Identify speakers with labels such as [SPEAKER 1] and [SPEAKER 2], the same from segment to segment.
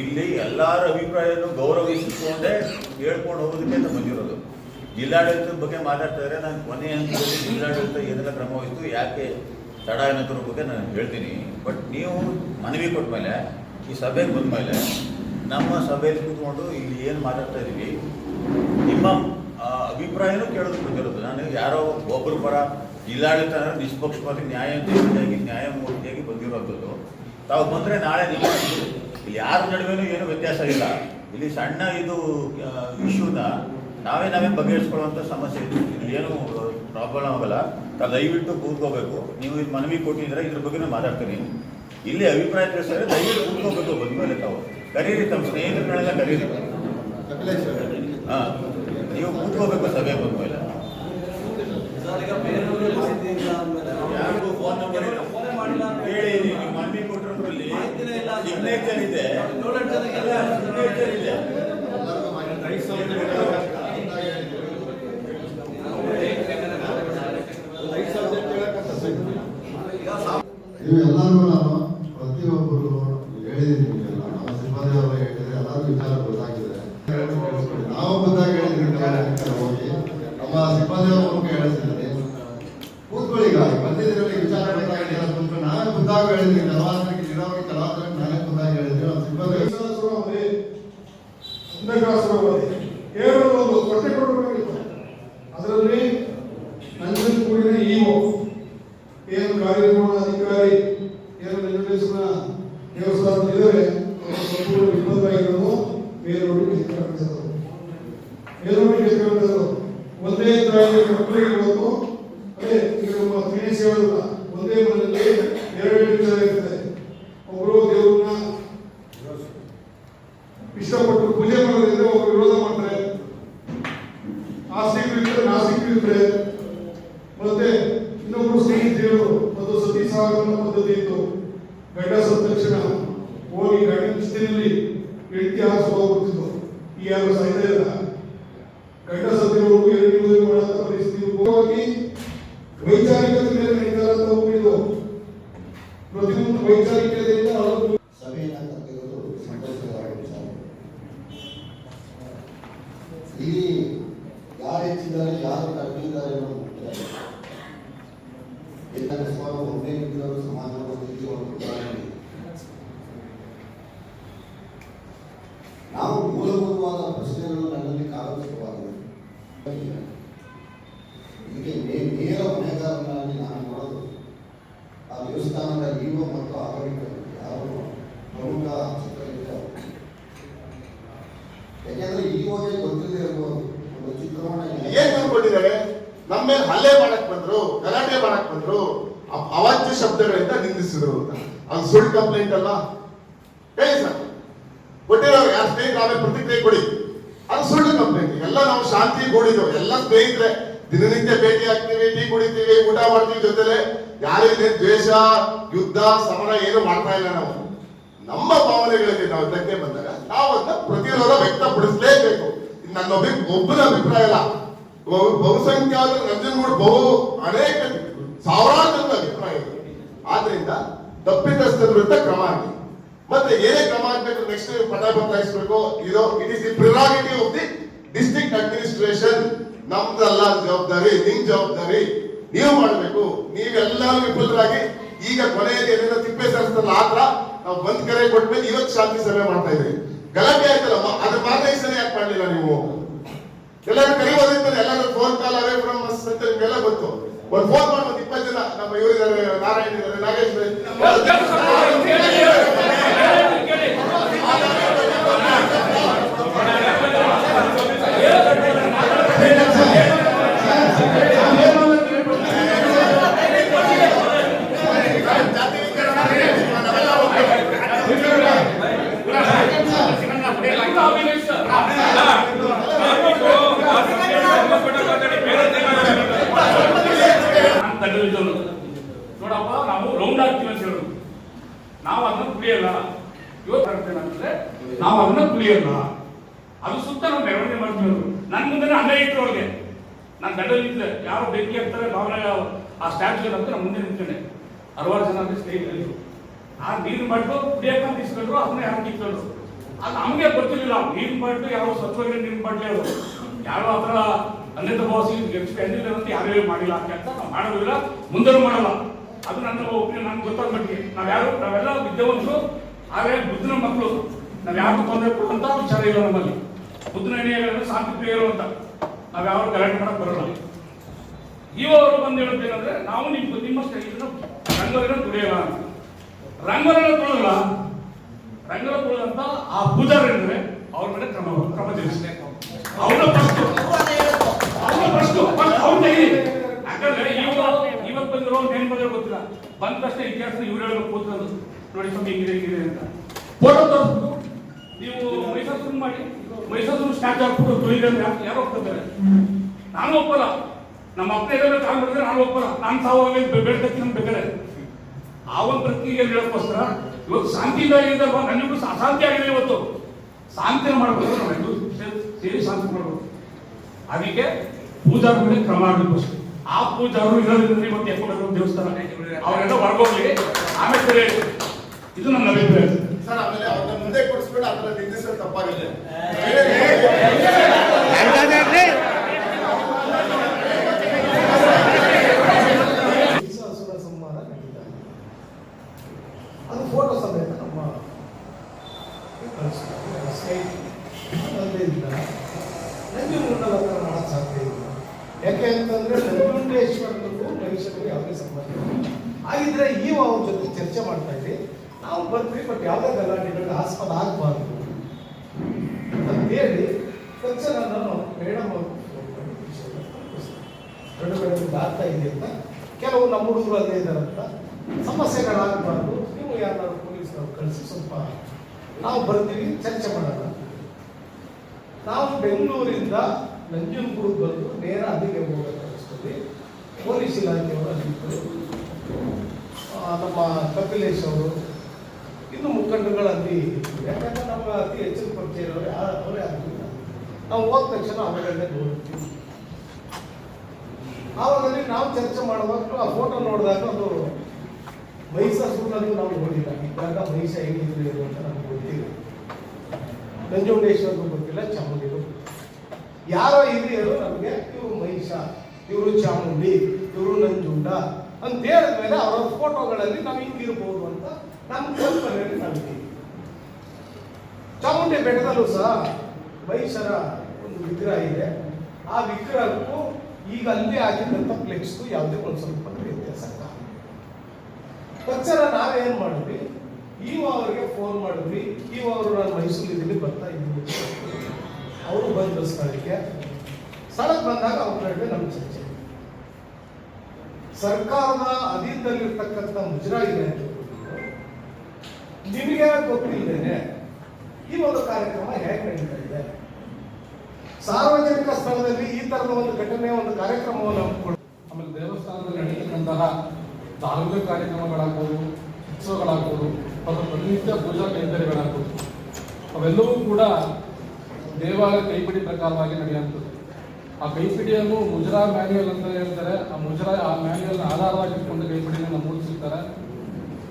[SPEAKER 1] ಇಲ್ಲಿ ಎಲ್ಲರ ಅಭಿಪ್ರಾಯವನ್ನು ಗೌರವಿಸಿಕೊಂಡೇ ಹೇಳ್ಕೊಂಡು ಹೋಗೋದಕ್ಕೆ ಅಂತ ಬಂದಿರೋದು ಜಿಲ್ಲಾಡಳಿತದ ಬಗ್ಗೆ ಮಾತಾಡ್ತಾ ಇದ್ರೆ ನಾನು ಕೊನೆ ಹಂತದಲ್ಲಿ ಜಿಲ್ಲಾಡಳಿತ ಏನೆಲ್ಲ ಕ್ರಮ ವಹಿಸ್ತು, ಯಾಕೆ ತಡ ಅನ್ನೋದ್ರ ಬಗ್ಗೆ ನಾನು ಹೇಳ್ತೀನಿ. ಬಟ್ ನೀವು ಮನವಿ ಕೊಟ್ಟ ಮೇಲೆ ಈ ಸಭೆಗೆ ಬಂದ ಮೇಲೆ ನಮ್ಮ ಸಭೆಯಲ್ಲಿ ಕೂತ್ಕೊಂಡು ಇಲ್ಲಿ ಏನು ಮಾತಾಡ್ತಾ ಇದ್ದೀವಿ ನಿಮ್ಮ ಅಭಿಪ್ರಾಯನೂ ಕೇಳೋದಕ್ಕೆ ಬಂದಿರೋದು ನಾನು ಯಾರೋ ಒಬ್ಬರು ಪರ ಜಿಲ್ಲಾಡಳಿತ ನಿಷ್ಪಕ್ಷಪಾತಿ ನ್ಯಾಯಾಧೀಶಿಯಾಗಿ ನ್ಯಾಯಮೂರ್ತಿಯಾಗಿ ಬಂದಿರೋಂಥದ್ದು. ತಾವು ಬಂದರೆ ನಾಳೆ ನಿಮ್ಮ ಇಲ್ಲಿ ಯಾರ ನಡುವೆನೂ ಏನು ವ್ಯತ್ಯಾಸ ಇಲ್ಲ. ಇಲ್ಲಿ ಸಣ್ಣ ಇದು ಇಶ್ಯೂನ ನಾವೇ ನಾವೇ ಬಗೆಹರಿಸ್ಕೊಳ್ಳುವಂಥ ಸಮಸ್ಯೆ ಇದು. ಇಲ್ಲಿ ಏನು ಪ್ರಾಬ್ಲಮ್ ಆಗಲ್ಲ. ತಾವು ದಯವಿಟ್ಟು ಕೂತ್ಕೋಬೇಕು. ನೀವು ಇದು ಮನವಿ ಕೊಟ್ಟಿದ್ರೆ ಇದ್ರ ಬಗ್ಗೆನೂ ಮಾತಾಡ್ತೀನಿ. ಇಲ್ಲಿ ಅಭಿಪ್ರಾಯ ತಿಳಿಸಿದ್ರೆ ದಯವಿಟ್ಟು ಕೂತ್ಕೋಬೇಕು ಬಂದ್ಮೇಲೆ ತಾವು. ಕರೀರಿ ತಮ್ಮ ಸ್ನೇಹಿತರುಗಳೆಲ್ಲ ಕರೀರಿ. ಹಾಂ ನೀವು ಕೂತ್ಕೋಬೇಕು ಸಭೆ ಬಂದ್ಮೇಲೆ ಯಾರಿಗೂ ಫೋನ್ ನಂಬರ್ ಇಲ್ಲ
[SPEAKER 2] ಫೋನೇ ಮಾಡಿಲ್ಲ ಅಂತ
[SPEAKER 1] ಹೇಳಿ ನೀವು ಮನವಿ ಕೊಟ್ಟಿರೋದ್ರಲ್ಲಿ
[SPEAKER 2] ಮಾಹಿತಿನೇ ಇಲ್ಲ ಅಂತ.
[SPEAKER 1] ಸಿಗ್ನೇಚರ್ ಇದೆ
[SPEAKER 2] ಏಳೆಂಟು ಜನಕ್ಕೆ
[SPEAKER 1] ಎಲ್ಲ ಸಿಗ್ನೇಚರ್ ಇದೆ
[SPEAKER 3] ನೀವು ಎಲ್ಲರೂ ನಾನು ಪ್ರತಿಯೊಬ್ಬರು ಹೇಳಿದ್ದೀನಿ ನಿಮಗೆಲ್ಲ ನಮ್ಮ ಸಿಬ್ಬಂದಿ ಅವರು ಹೇಳಿದ್ರೆ ಎಲ್ಲರೂ ವಿಚಾರ ಗೊತ್ತಾಗಿದೆ ನಾವು ಗೊತ್ತಾಗಿ ಹೇಳಿದ್ರಿ ಕೆಲವು ಹೋಗಿ ನಮ್ಮ ಸಿಬ್ಬಂದಿ ಅವರ ಮೂಲಕ ಹೇಳಿಸಿದ್ದೀನಿ ಕೂತ್ಕೊಳ್ಳಿ ಈಗ ಬಂದಿದ್ರಲ್ಲಿ ವಿಚಾರ ಗೊತ್ತಾಗಿದೆ ಅಂತ ಕೂತ್ಕೊಂಡು ನಾವೇ ಖುದ್ದಾಗಿ ಹೇಳಿದ್ವಿ ಕೆಲವಾದ್ರಿಗೆ ಇರೋರಿಗೆ ಕೆಲವಾದ್ರಿಗೆ ನಾನೇ ಖುದ್ದಾಗಿ ಹೇಳಿದ್ವಿ ನಮ್ಮ ಸಿಬ್ಬಂದಿ
[SPEAKER 4] ಅಂಧಕಾಸುರವಾದಿ ಕೇವಲ ಒಂದು ಕೊಟ್ಟೆ ಕೊಡಬೇಕಾಗಿತ್ತು ಅದರಲ್ಲಿ ನಂಜನ್ ಕೂಡಿನ ಇಒ, ಏನು ಕಾರ್ಯನಿರ್ವಹಣಾ ಅಧಿಕಾರಿ, ಏನು ನಿರ್ದೇಶನ ದೇವಸ್ಥಾನ ಇದ್ದಾರೆ ಸಂಪೂರ್ಣ ವಿಫಲವಾಗಿರೋದು ಬೇರೆಯವ್ರಿಗೆ ಹೆಚ್ಚಾಗಿಸೋದು ಬೇರೆಯವ್ರಿಗೆ ಹೆಚ್ಚಾಗಿಸೋದು ಒಂದೇ ತಾಯಿಯ ಮಕ್ಕಳಿಗೆ ಇವತ್ತು ಅದೇ ಈಗ ನಮ್ಮ ದಿನೇಶ್ ಹೇಳಿಲ್ಲ ಒಂದೇ ಮನೆಯಲ್ಲಿ ಎರಡೆರಡು ಜನ ಇರ್ತದೆ ಒಬ್ಬರು ದೇವ್ರನ್ನ ಇಷ್ಟಪಟ್ಟು ಪೂಜೆ ಮಾಡೋದ್ರಿಂದ ಒಬ್ಬರು ವಿರೋಧ ಮಾಡ್ತಾರೆ ಆಸ್ತಿಕರು ಇರ್ತಾರೆ ನಾಸ್ತಿಕರು ಇರ್ತಾರೆ ಮತ್ತೆ ಇನ್ನೊಬ್ರು ಸ್ನೇಹಿತರು ಒಂದು ಸತಿ ಸಾಗರ ಪದ್ಧತಿ ಇತ್ತು ಗಂಡ ಸತ್ತ ತಕ್ಷಣ ಹೋಗಿ ಗಂಡನ ಸ್ಥಿತಿಯಲ್ಲಿ ಹೆಂಡತಿ ಹಾರಿಸುವ ಹೋಗ್ತಿತ್ತು ಈ ಯಾರು ಸಾಯ್ತಾ ಇಲ್ಲ ಗಂಡ ಸತ್ತಿರೋರ್ಗು ಎರಡು ಮದುವೆ ಮಾಡಂತ ಪರಿಸ್ಥಿತಿ ಹೋಗಿ ವೈಚಾರಿಕತೆ ಮೇಲೆ ನಡೀತಾರಂತ ಹೋಗಿದ್ದು ಪ್ರತಿಯೊಂದು ವೈಚಾರಿಕತೆಯಿಂದ ಅವರು
[SPEAKER 3] ಸಭೆಯನ್ನು ಕರೆದಿರೋದು ಸಂತೋಷಕರ ವಿಚಾರ ಇಲ್ಲಿ ಯಾರು ಹೆಚ್ಚಿದ್ದಾರೆ ಯಾರು ಕಡಿಮೆ ಇದ್ದಾರೆ ಅನ್ನೋದು ಮುಖ್ಯ ಅಲ್ಲ. ಎಲ್ಲ ನಿಜವಾಗ್ಲೂ ಒಬ್ಬನೇ ನಿಂತಿರೋರು ಸಮಾಜದ ಸ್ಥಿತಿ ಒಂದು ಉದಾಹರಣೆ ಇದೆ. ನಾವು ಮೂಲಭೂತವಾದ ಪ್ರಶ್ನೆಗಳು ನನ್ನಲ್ಲಿ ಕಾಲೋಚಿತವಾಗಿವೆ ಇದಕ್ಕೆ ನೇ- ನೇರ ಹೊಣೆಗಾರನಾಗಿ ನಾನು ನೋಡೋದು ಆ ದೇವಸ್ಥಾನದ ಇವ ಮತ್ತು ಆರೋಗ್ಯಗಳು ಯಾರು ಪ್ರಮುಖ ಚಿತ್ರಗಳಿದ್ದಾವೆ ಯಾಕೆಂದ್ರೆ ಇವಾಗ ಗೊತ್ತಿಲ್ಲದೆ ಇರ್ಬೋದು ಒಂದು ಚಿತ್ರವನ್ನ
[SPEAKER 5] ಏನ್ ತಿಳ್ಕೊಂಡಿದ್ದಾರೆ ನಮ್ಮ ಮೇಲೆ ಹಲ್ಲೆ ಮಾಡಕ್ ಬಂದ್ರು ಗಲಾಟೆ ಮಾಡಕ್ ಬಂದ್ರು ಅ- ಅವಾಚ್ಯ ಶಬ್ದಗಳಿಂದ ನಿಂದಿಸಿದ್ರು ಅಂತ ಅದು ಸುಳ್ಳು ಕಂಪ್ಲೇಂಟ್ ಅಲ್ಲ ಹೇಳಿ ಸರ್ ಕೊಟ್ಟಿರೋರು ಯಾರು ಸ್ನೇಹಿತರು ಆಮೇಲೆ ಪ್ರತಿಕ್ರಿಯೆ ಕೊಡಿ ಅದು ಸುಳ್ಳು ಕಂಪ್ಲೇಂಟ್ ಎಲ್ಲ ನಾವು ಶಾಂತಿ ಕೂಡಿದ್ರು ಎಲ್ಲ ಸ್ನೇಹಿತರೆ ದಿನನಿತ್ಯ ಭೇಟಿ ಆಗ್ತೀವಿ ಟೀ ಕುಡಿತೀವಿ ಊಟ ಮಾಡ್ತೀವಿ ಜೊತೆಲೆ. ಯಾರಿಗೆ ದ್ವೇಷ, ಯುದ್ಧ, ಸಮರ ಏನು ಮಾಡ್ತಾ ಇಲ್ಲ ನಾವು. ನಮ್ಮ ಭಾವನೆಗಳಲ್ಲಿ ನಾವು ಧಕ್ಕೆ ಬಂದಾಗ ನಾವು ಅದನ್ನ ಪ್ರತಿರೋಧ ವ್ಯಕ್ತಪಡಿಸಲೇಬೇಕು. ಇದು ನನ್ನ ಒಬ್ಬ ಒಬ್ಬನ ಅಭಿಪ್ರಾಯ ಇಲ್ಲ ಬಹು- ಬಹುಸಂಖ್ಯಾತ ನಂಜನಗೂಡು ಬಹು ಅನೇಕ ಸಾವಿರಾರು ಜನ ಅಭಿಪ್ರಾಯ ಇದೆ. ಆದ್ರಿಂದ ತಪ್ಪಿತಸ್ಥರ ವಿರುದ್ಧ ಕ್ರಮ ಆಗಿ ಮತ್ತೆ ಏನೇ ಕ್ರಮ ಆಗ್ಬೇಕು ನೆಕ್ಸ್ಟ್ ಪಟ ಬದಲಾಯಿಸಬೇಕು. ಇದು it is the prerogative of the district administration ನಮ್ದಲ್ಲ ಜವಾಬ್ದಾರಿ, ನಿಮ್ ಜವಾಬ್ದಾರಿ. ನೀವು ಮಾಡಬೇಕು. ನೀವೆಲ್ಲರೂ ವಿಫಲರಾಗಿ ಈಗ ಕೊನೆಯಲ್ಲಿ ಏನೇನೋ ತಿಪ್ಪೆ ಸರಿಸಲ್ಲ ಆತರ ನಾವು ಬಂದ್ ಕರೆ ಕೊಟ್ಮೇಲೆ ಇವತ್ತು ಶಾಂತಿ ಸಭೆ ಮಾಡ್ತಾ ಇದ್ರಿ ಗಲಾಟೆ ಆಯ್ತಲ್ಲ ಅದು ಅದ್ರ ದಿವಸ ಯಾಕೆ ಮಾಡ್ಲಿಲ್ಲ ನೀವು? ಎಲ್ಲರೂ ಕರಿಬೋದಿತ್ತು ಎಲ್ಲರೂ ಫೋನ್ ಕಾಲ್ ಅವೇ ಫ್ರಮ್ ಅಂತ ನಿಮ್ಗೆಲ್ಲ ಗೊತ್ತು. ಒಂದು ಫೋನ್ ಮಾಡಿ ಒಂದು ಇಪ್ಪತ್ತು ಜನ. ನಮ್ಮ ಇವರಿದ್ದಾರೆ, ನಾರಾಯಣ ಇದ್ದಾರೆ, ನಾಗೇಶ್ ಇದ್ದಾರೆ. ಜಾತಿ ವಿಚಾರ ನಾವೆಲ್ಲ ಹೋಗ್ತೇವೆ.
[SPEAKER 6] ನಾನ್ ತಡೆದಿದ್ದವನು. ನೋಡಪ್ಪ ನಾವು ರೌಂಡ್ ಆಗ್ತೀವಿ ಅಂತ ಹೇಳೋದು ನಾವು ಅದನ್ನ ಕುಡಿಯಲ್ಲ ಇವತ್ತು ಆಗ್ತೇನೆ ಅಂತಂದ್ರೆ ನಾವು ಅದನ್ನ ಕುಡಿಯಲ್ಲ ಅದು ಸುತ್ತ ನಾವು ಮೆರವಣಿಗೆ ಮಾಡ್ತೀವಿ ಅವ್ರು. ನನ್ ಮುಂದೆ ಅಂಗೈ ಇಟ್ಟರು ಅವ್ರಿಗೆ ನಾನು ದಂಡ ನಿಂತಿದ್ದೆ ಯಾರು ಬೆಂಕಿ ಹಾಕ್ತಾರೆ ಭಾವನೆ ಆ ಸ್ಟ್ಯಾಚ್ಯೂ ಅಂತ ನಾನು ಮುಂದೆ ನಿಂತೇನೆ ಹಲವಾರು ಜನ ಅಂದ್ರೆ ಸ್ನೇಹಿತರು ಆ ನೀರಿನ ಮಟ್ಟು ಕುಡಿಯಕ್ಕಂತ ಇಸ್ಕೊಂಡ್ರು, ಅದನ್ನೇ ಹಾಕಿಕೊಂಡ್ರು ಅದು ನಮಗೆ ಗೊತ್ತಿರಲಿಲ್ಲ. ನೀರು ಮಟ್ಟು ಯಾವ ಸ್ವಚ್ಛವಾಗಿ ನೀರು ಮಾಡಲೇ ಯಾರು ಆ ಥರ ಅನ್ಯತ ಭಾವಿಸಿ ಎಂದಿಲ್ಲ ಅಂತ ಯಾರೇ ಮಾಡಿಲ್ಲ ಅಂತ ನಾವು ಮಾಡೋದಿಲ್ಲ. ಮುಂದೂ ಮಾಡಲ್ಲ. ಅದು ನನ್ನ ಒಪಿನಿಯನ್, ನನ್ಗೆ ಗೊತ್ತಾದ ಮಟ್ಟಿಗೆ. ನಾವು ಯಾರು, ನಾವೆಲ್ಲ ವಿದ್ಯಾವಂತರು, ಆದರೆ ಬುದ್ಧನ ಮಕ್ಕಳು. ನಾವು ಯಾರು ತೊಂದರೆ ಕೊಡುವಂತ ವಿಚಾರ ಇಲ್ಲ ನಮ್ಮಲ್ಲಿ. ಬುದ್ಧನ ಹೇಳಿದ್ರೆ ಶಾಂತಿ ಪ್ರಿಯರು ಅಂತ. ನಾವು ಯಾರು ಗಲಾಟೆ ಮಾಡಕ್ ಬರೋಲ್ಲ. ಇವರು ಬಂದು ಹೇಳೋದೇನಂದ್ರೆ ನಾವು ನಿಮ್ಮ ನಿಮ್ಮಷ್ಟೇ ಇದನ್ನು ರಂಗೋಲಿನ ದುಡಿಯಲ್ಲ ಅಂತ. ರಂಗೋಲಿನ ತುಳಿಲ್ಲ ರಂಗರ ತೊಳೆದಂತ ಆ ಪೂಜಾರಿದ್ರೆ ಅವ್ರ ಮೇಲೆ ಕ್ರಮ ಕ್ರಮ ಜರುಗಿಸಬೇಕು ಅವ್ರನ್ನ ಫಸ್ಟ್ ಅವ್ರನ್ನ ಫಸ್ಟ್ ಫಸ್ಟ್ ಅವ್ರ ತೆಗೀರಿ ಯಾಕಂದ್ರೆ ಇವಾಗ ಇವತ್ತು ಬಂದಿರೋ ಏನ್ ಬಂದ್ರೆ ಗೊತ್ತಿಲ್ಲ. ಬಂದ ತಕ್ಷಣ ಇತಿಹಾಸ ಇವ್ರು ಹೇಳ್ಬೇಕು ಕೂತ್ಕೊಂಡು. ನೋಡಿ ಸ್ವಲ್ಪ ಹಿಂಗಿದೆ ಹಿಂಗಿದೆ ಅಂತ. ಫೋಟೋ ತೋರಿಸ್ಬಿಟ್ಟು ನೀವು ಮೈಸೂರು ಮಾಡಿ. ಮೈಸೂರು ಸ್ಟ್ಯಾಚ್ ಹಾಕ್ಬಿಟ್ಟು ತೊಳಿದ್ರೆ ಯಾರು ಹೋಗ್ತಾರೆ ನಾನು ಒಪ್ಪಲ್ಲ. ನಮ್ಮ ಅಪ್ಪ ಎಲ್ಲರೂ ಕಾಲ್ ಮಾಡಿದ್ರೆ ನಾನು ಒಪ್ಪಲ್ಲ. ನಾನು ಸಾವಾಗಲೇ ಬೇಡ್ಕತ್ತೀನಿ ಬೇಕಾದ್ರೆ. ಆ ಒಂದು ಪ್ರತಿಕ್ರಿಯೆ ಹೇಳೋಕ್ಕೋಸ್ಕರ ಇವತ್ತು ಶಾಂತಿಯಿಂದ ಇದಲ್ವಾ ನನಗೂ ಸಹ ಅಶಾಂತಿ ಆಗಿದೆ ಇವತ್ತು ಶಾಂತಿ ಮಾಡಬೇಕು ನಾವೆಲ್ಲರೂ ಸೇ- ಸೇರಿ ಶಾಂತಿ ಮಾಡಬೇಕು ಅದಕ್ಕೆ ಪೂಜಾರ ಮೇಲೆ ಕ್ರಮ ಆಗಬೇಕು ಆ ಪೂಜಾರು ಇರೋದ್ರಿಂದ ಇವತ್ತು ಎಕ್ಕೊಂಡು ದೇವಸ್ಥಾನ ಅವರೆಲ್ಲ ಹೊರಗೋಗ್ಲಿ ಆಮೇಲೆ ಸರಿ ಇದು ನನ್ನ ಅಭಿಪ್ರಾಯ
[SPEAKER 5] ಸರ್ ಆಮೇಲೆ ಅವ್ರನ್ನ ಮುಂದೆ ಕೊಡಿಸ್ಬೇಡ ಅದನ್ನ ನಿಂದಿಸಲು ತಪ್ಪಾಗುತ್ತೆ
[SPEAKER 7] ವಿಶ್ವಾಸದ ಸಂಹಾರ ನಡೀತಾ ಇದೆ. ಅದು ಫೋಟೋ ಸಮೇತ ನಮ್ಮ ಕಳಿಸ್ತಾರೆ. ಸ್ನೇಹಿತರು ಅದರಿಂದ ನಂಜನಗೂಡಲ್ಲಿ ಹತ್ರ ಮಾಡಕ್ ಸಾಧ್ಯ ಇಲ್ಲ ಯಾಕೆ ಅಂತಂದ್ರೆ ನಂಜುಂಡೇಶ್ವರನಿಗೂ ಮನುಷ್ಯನಿಗೂ ಯಾವುದೇ ಸಂಬಂಧ ಇಲ್ಲ ಹಾಗಿದ್ರೆ ಈ ಅವ್ರ ಜೊತೆ ಚರ್ಚೆ ಮಾಡ್ತಾ ಇದ್ವಿ ನಾವು ಬರ್ತೀವಿ ಬಟ್ ಯಾವುದೇ ಗಲಾಟೆಗಳಿಗೆ ಆಸ್ಪದ ಆಗಬಾರ್ದು ಅಂತೇಳಿ ತಕ್ಷಣ ನಾನು ಮೇಡಮ್ ಅವರು ಫೋನ್ ಮಾಡಿ ವಿಷಯನ ತಲುಪಿಸಿದೆ. ದೊಡ್ಡ ಬೆಳಗ್ಗೆ ಆಗ್ತಾ ಇದೆ ಅಂತ ಕೆಲವು ನಮ್ಮ ಹುಡುಗರು ಅಲ್ಲೇ ಇದ್ದಾರಂತ ಸಮಸ್ಯೆಗಳಾಗಬಾರ್ದು ನೀವು ಯಾರು ಪೊಲೀಸ್ನವ್ರು ಕಳಿಸಿ ಸ್ವಲ್ಪ ನಾವು ಬರ್ತೀವಿ ಚರ್ಚೆ ಮಾಡೋಣ ನಾವು ಬೆಂಗಳೂರಿಂದ ನಂಜನಗೂಡು ಬಂದು ನೇರ ಅಲ್ಲಿಗೆ ಹೋಗಬೇಕಾಗುತ್ತದೆ ಪೊಲೀಸ್ ಇಲಾಖೆಯವರು ಅಲ್ಲಿದ್ದರು ನಮ್ಮ ಕಪಿಲೇಶ್ ಅವರು ಇನ್ನು ಮುಖಂಡರುಗಳು ಅಲ್ಲಿ. ಯಾಕಂದ್ರೆ ನಮ್ಮ ಅತಿ ಹೆಚ್ಚಿನ ಪರಿಚಯ ಇರೋರು ಅವರೇ ಆಗಲಿಲ್ಲ ನಾವು ಹೋದ ತಕ್ಷಣ ಅವರನ್ನೇ ನೋಡ್ತೀವಿ. ಆವಾಗಲ್ಲಿ ನಾವು ಚರ್ಚೆ ಮಾಡುವಾಗ ಆ ಫೋಟೋ ನೋಡಿದಾಗ ಅದು ಮಹಿಷಾಸುರನನ್ನು ನಾವು ನೋಡಿಲ್ಲ. ಇದ್ದಾಗ ಮಹಿಷ ಹೇಗಿದ್ರು ಅಂತ ನಮ್ಗೆ ಗೊತ್ತಿಲ್ಲ. ಗೊತ್ತಿಲ್ಲ ಗೊತ್ತಿಲ್ಲ. ಯಾರೋ ಹಿರಿಯರು ನಮಗೆ, ಇವರು ಮಹಿಷ ಇವರು ಚಾಮುಂಡಿ, ಇವರು ನಂಜುಂಡ ಅಂತ ಹೇಳಿದ ಮೇಲೆ ಅವರ ಫೋಟೋಗಳಲ್ಲಿ ನಾವು ಹಿಂಗಿರ್ಬೋದು ಅಂತ ನಮ್ಮ ಕಲ್ಪನೆಯಲ್ಲಿ ನಾವಿದ್ದೀವಿ ಚಾಮುಂಡಿ ಬೆಟ್ಟದಲ್ಲೂ ಸಹ ಮಹಿಷರ ಒಂದು ವಿಗ್ರಹ ಇದೆ. ಆ ವಿಗ್ರಹಕ್ಕೂ ಈಗ ಅಲ್ಲೇ ಆಗಿದ್ದಂಥ ಫ್ಲೆಕ್ಸ್ಗೂ ಯಾವುದೇ ಒಂದು ಸ್ವಲ್ಪ ವ್ಯತ್ಯಾಸ ತಕ್ಷಣ ನಾವೇನು ಮಾಡಿದ್ವಿ? ಈವ ಅವರಿಗೆ ಫೋನ್ ಮಾಡಿದ್ವಿ, ಈವ ಅವರು ನಾನು ಮೈಸೂರಿದ್ದೀನಿ ಬರ್ತಾ ಇದ್ದೀನಿ ಅವರು ಬಂದರು ಸ್ಥಳಕ್ಕೆ ಸ್ಥಳಕ್ಕೆ ಬಂದಾಗ ಅವ್ರ ನಡುವೆ ನಮ್ಮ ಚರ್ಚೆ ಸರ್ಕಾರದ ಅಧೀನದಲ್ಲಿರ್ತಕ್ಕಂಥ ಮುಜರಾ ಇಲಾಖೆ ನಿಮಗೆ ಗೊತ್ತಿಲ್ಲದೇನೆ ಈ ಒಂದು ಕಾರ್ಯಕ್ರಮ ಹೇಗೆ ನಡೀತಾ ಇದೆ? ಸಾರ್ವಜನಿಕ ಸ್ಥಳದಲ್ಲಿ ಈ ತರದ ಒಂದು ಘಟನೆ ಒಂದು ಕಾರ್ಯಕ್ರಮವನ್ನು ಹಮ್ಮಿಕೊಂಡು
[SPEAKER 8] ಆಮೇಲೆ ದೇವಸ್ಥಾನದಲ್ಲಿ ನಡೀತಕ್ಕಂತಹ ಧಾರ್ಮಿಕ ಕಾರ್ಯಕ್ರಮಗಳಾಗ್ಬೋದು, ಉತ್ಸವಗಳಾಗ್ಬೋದು ಮತ್ತು ಪ್ರತಿನಿತ್ಯ ಪೂಜಾ ಕೈಂಕರ್ಯಗಳಾಗ್ಬೋದು ಅವೆಲ್ಲವೂ ಕೂಡ ದೇವಾಲಯ ಕೈಪಿಡಿ ಪ್ರಕಾರವಾಗಿ ನಡೆಯುವಂಥದ್ದು. ಆ ಕೈಪಿಡಿಯನ್ನು ಮುಜರಾ ಮ್ಯಾನ್ಯಲ್ ಅಂತ ಹೇಳ್ತಾರೆ. ಆ ಮುಜರಾ ಆ ಮ್ಯಾನ್ಯಲ್ ಆಧಾರವಾಗಿಟ್ಕೊಂಡು ಕೈಪಿಡಿಯನ್ನು ನಮೂದಿಸಿರ್ತಾರೆ.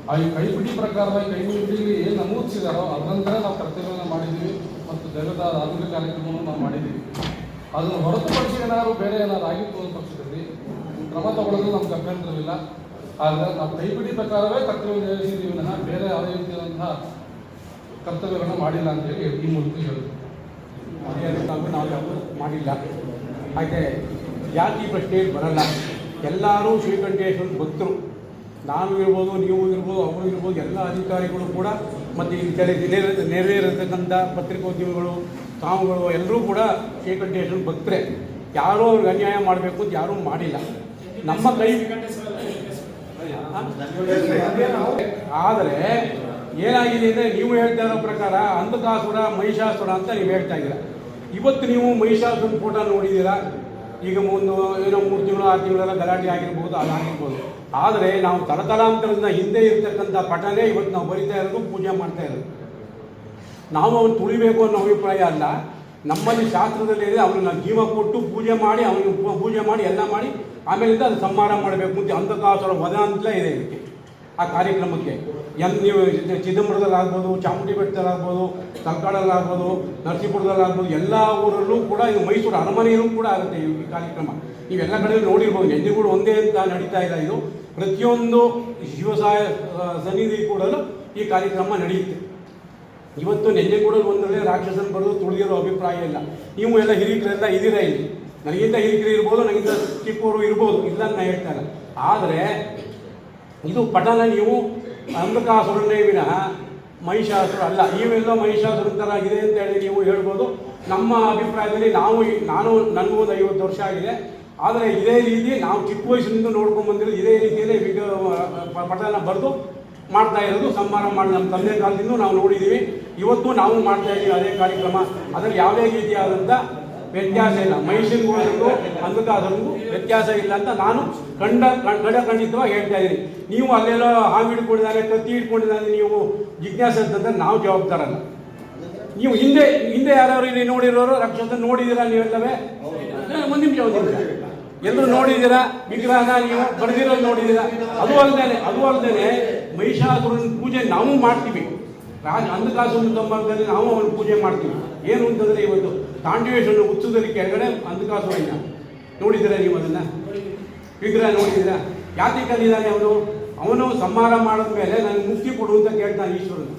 [SPEAKER 8] ಆ ಈ ಕೈಪಿಡಿ ಪ್ರಕಾರವಾಗಿ ಕೈಪಿಡಿಯಲ್ಲಿ ಏನು ನಮೂದಿಸಿದಾರೋ ಅದರಂತರ ನಾವು ಕರ್ತವ್ಯವನ್ನು ಮಾಡಿದ್ದೀವಿ ಮತ್ತು ದೈವದ ಆಧುನಿಕ ಕಾರ್ಯಕ್ರಮವನ್ನು ನಾವು ಮಾಡಿದ್ದೀವಿ. ಅದನ್ನು ಹೊರತುಪಡಿಸಿ ಏನಾದರೂ ಬೇರೆ ಏನಾದ್ರು ಆಗಿತ್ತು ಅಂತ ಪಕ್ಷದಲ್ಲಿ, ಕ್ರಮ ತಗೊಳ್ಳೋದು ನಮ್ಗೆ ಅಭ್ಯಂತರವಿಲ್ಲ. ಆದರೆ ನಾವು ಕೈಪಿಡಿ ಪ್ರಕಾರವೇ ಕರ್ತವ್ಯ ನಿರ್ವಹಿಸಿದ್ದೀವಿ ಬೇರೆ ಯಾವುದೇ ರೀತಿಯಾದಂತಹ ಕರ್ತವ್ಯಗಳನ್ನು ಮಾಡಿಲ್ಲ ಅಂತ ಹೇಳಿ ಈ ಮೂಲಕ ಹೇಳುದು.
[SPEAKER 9] ನಾವು ನಾವು ಮಾಡಿಲ್ಲ. ಹಾಗೆ ಜಾತಿ ಪ್ರಶ್ನೆ ಬರಲ್ಲ. ಎಲ್ಲರೂ ಶ್ರೀಕಂಠೇಶ್ವರ ಭಕ್ತರು. ನಾನು ಇರ್ಬೋದು ನೀವು ಇರ್ಬೋದು ಅವರು ಇರ್ಬೋದು ಎಲ್ಲ ಅಧಿಕಾರಿಗಳು ಕೂಡ ಮತ್ತು ಈ ಕೆಲ ನೆರೆ ಪತ್ರಿಕೋದ್ಯಮಿಗಳು ತಾವುಗಳು ಎಲ್ಲರೂ ಕೂಡ ಶ್ರೀಕಂಠೇಶ್ವರ ಭಕ್ತರೇ. ಯಾರೂ ಅವ್ರಿಗೆ ಅನ್ಯಾಯ ಮಾಡಬೇಕು ಅಂತ ಯಾರೂ ಮಾಡಿಲ್ಲ. ನಮ್ಮ ಕೈ ಆದರೆ ಏನಾಗಿದೆ ಅಂದರೆ ನೀವು ಹೇಳ್ತಾ ಇರೋ ಪ್ರಕಾರ ಅಂಧಕಾಸುರ ಮಹಿಷಾಸುರ ಅಂತ ನೀವು ಹೇಳ್ತಾ ಇದ್ದೀರಾ. ಇವತ್ತು ನೀವು ಮಹಿಷಾಸುರ ಫೋಟೋ ನೋಡಿದ್ದೀರಾ? ಈಗ ಒಂದು, ಏನೋ ಮೂರು ತಿಂಗಳು, ಆರು ತಿಂಗಳೆಲ್ಲ ಗಲಾಟೆ ಆಗಿರ್ಬೋದು ಅದಾಗಿರ್ಬೋದು ಆದರೆ ನಾವು ತಲತಲಾಂತರದಿಂದ ಹಿಂದೆ ಇರ್ತಕ್ಕಂಥ ಪಟನೇ ಇವತ್ತು ನಾವು ಬರಿತಾ ಇರೋದು, ಪೂಜೆ ಮಾಡ್ತಾ ಇರೋದು. ನಾವು ಅವನು ತುಳಿಬೇಕು ಅನ್ನೋ ಅಭಿಪ್ರಾಯ ಅಲ್ಲ. ನಮ್ಮಲ್ಲಿ ಶಾಸ್ತ್ರದಲ್ಲಿ ಇದೆ ಅವನನ್ನ ಜೀವ ಕೊಟ್ಟು ಪೂಜೆ ಮಾಡಿ, ಅವನಿಗೆ ಪೂಜೆ ಮಾಡಿ, ಎಲ್ಲ ಮಾಡಿ, ಆಮೇಲಿಂದ ಅದು ಸಂಹಾರ ಮಾಡಬೇಕು ಅಂತ ಅಂಧಕಾಸುರ ವಧ ಅಂತಲೇ ಇದೆ ಇದಕ್ಕೆ, ಆ ಕಾರ್ಯಕ್ರಮಕ್ಕೆ. ಎನ್ ನೀವು ಚಿದಂಬರದಲ್ಲಿ ಚಿದಂಬರದಲ್ಲಾಗ್ಬೋದು, ಚಾಮುಂಡಿ ಬೆಟ್ಟದಲ್ಲಾಗ್ಬೋದು, ತಲಕಾಡಲ್ಲಾಗ್ಬೋದು, ನರಸೀಪುರದಲ್ಲಾಗ್ಬೋದು, ಎಲ್ಲ ಊರಲ್ಲೂ ಕೂಡ ಇದು ಮೈಸೂರು ಅರಮನೆಯಲ್ಲೂ ಕೂಡ ಆಗುತ್ತೆ ಈ ಕಾರ್ಯಕ್ರಮ. ನೀವೆಲ್ಲ ಕಡೆ ನೋಡಿರ್ಬೋದು ಎಂದಿಗೂ ಒಂದೇ ಅಂತ ನಡೀತಾ ಇಲ್ಲ ಇದು. ಪ್ರತಿಯೊಂದು ಶಿವಸಾಯ ಸನ್ನಿಧಿ ಕೂಡ ಈ ಕಾರ್ಯಕ್ರಮ ನಡೆಯುತ್ತೆ. ಇವತ್ತು ನೆನ್ನೆಗೂಡಲು ಒಂದರಲ್ಲಿ ರಾಕ್ಷಸನ ಬರೆದು ತುಳಿದಿರೋ ಅಭಿಪ್ರಾಯ ಇಲ್ಲ. ನೀವು ಎಲ್ಲ ಹಿರಿಕರೆಲ್ಲ ಇದ್ದೀರಾ ಇಲ್ಲಿ? ನನಗಿಂತ ಹಿರಿಕರು ಇರ್ಬೋದು, ನನಗಿಂತ ಚಿಕ್ಕವರು ಇರ್ಬೋದು ಇಲ್ಲ ಅಂತ ನಾನು ಹೇಳ್ತಾ ಇಲ್ಲ. ಆದರೆ ಇದು ಪಟನ ನೀವು ಅಂಧಕಾಸುರನ್ನೇ ವಿನಃ ಮಹಿಷಾಸುರ ಅಲ್ಲ. ಥರ ಇದೆ ಅಂತ ಹೇಳಿ ನೀವು ಹೇಳ್ಬೋದು. ನಮ್ಮ ಅಭಿಪ್ರಾಯದಲ್ಲಿ ನಾವು ನಾನು ನನಗೂ ಒಂದು ಐವತ್ತು ವರ್ಷ ಆಗಿದೆ. ಆದರೆ ಇದೇ ರೀತಿ ನಾವು ಚಿಕ್ಕ ವಯಸ್ಸಿನಿಂದ ನೋಡ್ಕೊಂಡು ಬಂದಿರೋದು ಇದೇ ರೀತಿಯಲ್ಲೇ ವಿಗ ಪಠನ ಬರೆದು ಮಾಡ್ತಾ ಇರೋದು, ಸಂಹಾರ ಮಾಡಿ ನಮ್ಮ ತಂದೆ ಕಾಲದಿಂದ ನಾವು ನೋಡಿದ್ದೀವಿ. ಇವತ್ತು ನಾವು ಮಾಡ್ತಾ ಇದ್ದೀವಿ ಅದೇ ಕಾರ್ಯಕ್ರಮ. ಅದರಲ್ಲಿ ಯಾವುದೇ ರೀತಿಯಾದಂಥ ವ್ಯತ್ಯಾಸ ಇಲ್ಲ. ಮಹಿಷನ್ಗೂ ಅಂಧಕಾಸರಿಗೂ ವ್ಯತ್ಯಾಸ ಇಲ್ಲ ಅಂತ ನಾನು ಕಂಡ ಗಂಡ ಖಂಡಿತವಾಗಿ ಹೇಳ್ತಾ ಇದ್ದೀನಿ. ನೀವು ಅಲ್ಲೆಲ್ಲೋ ಹಾವು ಹಿಡ್ಕೊಂಡಿದ್ದಾರೆ, ಕತ್ತಿ ಹಿಡ್ಕೊಂಡಿದ್ದಾರೆ, ನೀವು ಜಿಜ್ಞಾಸೆ ಅಂತಂದ್ರೆ ನಾವು ಜವಾಬ್ದಾರಲ್ಲ. ನೀವು ಹಿಂದೆ ಹಿಂದೆ ಯಾರು ಇಲ್ಲಿ ನೋಡಿರೋರು ರಕ್ಷಣ ನೋಡಿದ್ದೀರಾ ನೀವೆಲ್ಲವೇ? ಒಂದು ನಿಮಿಷ ಒಂದು ನಿಮಿಷ. ಎಲ್ಲರೂ ನೋಡಿದ್ದೀರಾ? ವಿಗ್ರಹನ ನೀವು ಬರೆದಿರೋದು ನೋಡಿದ್ದೀರಾ? ಅದು ಅಲ್ಲದೆ ಅದು ಅಲ್ಲದೆ ಮಹಿಷಾಸುರನ ಪೂಜೆ ನಾವು ಮಾಡ್ತೀವಿ. ರಾಜ ಅಂಧಕಾಸುರನ ಸಂಬಂಧದಲ್ಲಿ ನಾವು ಅವನ ಪೂಜೆ ಮಾಡ್ತೀವಿ. ಏನು ಅಂತಂದ್ರೆ ಇವತ್ತು ತಾಂಡವೇಶ್ವರನ ಉತ್ಸವದಲ್ಲಿ ಕೆಳಗಡೆ ಅಂಧಕಾಸುರ ಇಲ್ಲ ನೋಡಿದ್ದೀರಾ ನೀವು ಅದನ್ನ? ವಿಗ್ರಹ ನೋಡಿದ್ದೀರಾ? ಯಾತಿ ಕಲಿದಾನೆ ಅವನು? ಅವನು ಸಂಹಾರ ಮಾಡಿದ್ಮೇಲೆ ನನಗೆ ಮುಕ್ತಿ ಕೊಡು ಅಂತ ಕೇಳ್ತಾನೆ ಈಶ್ವರನು.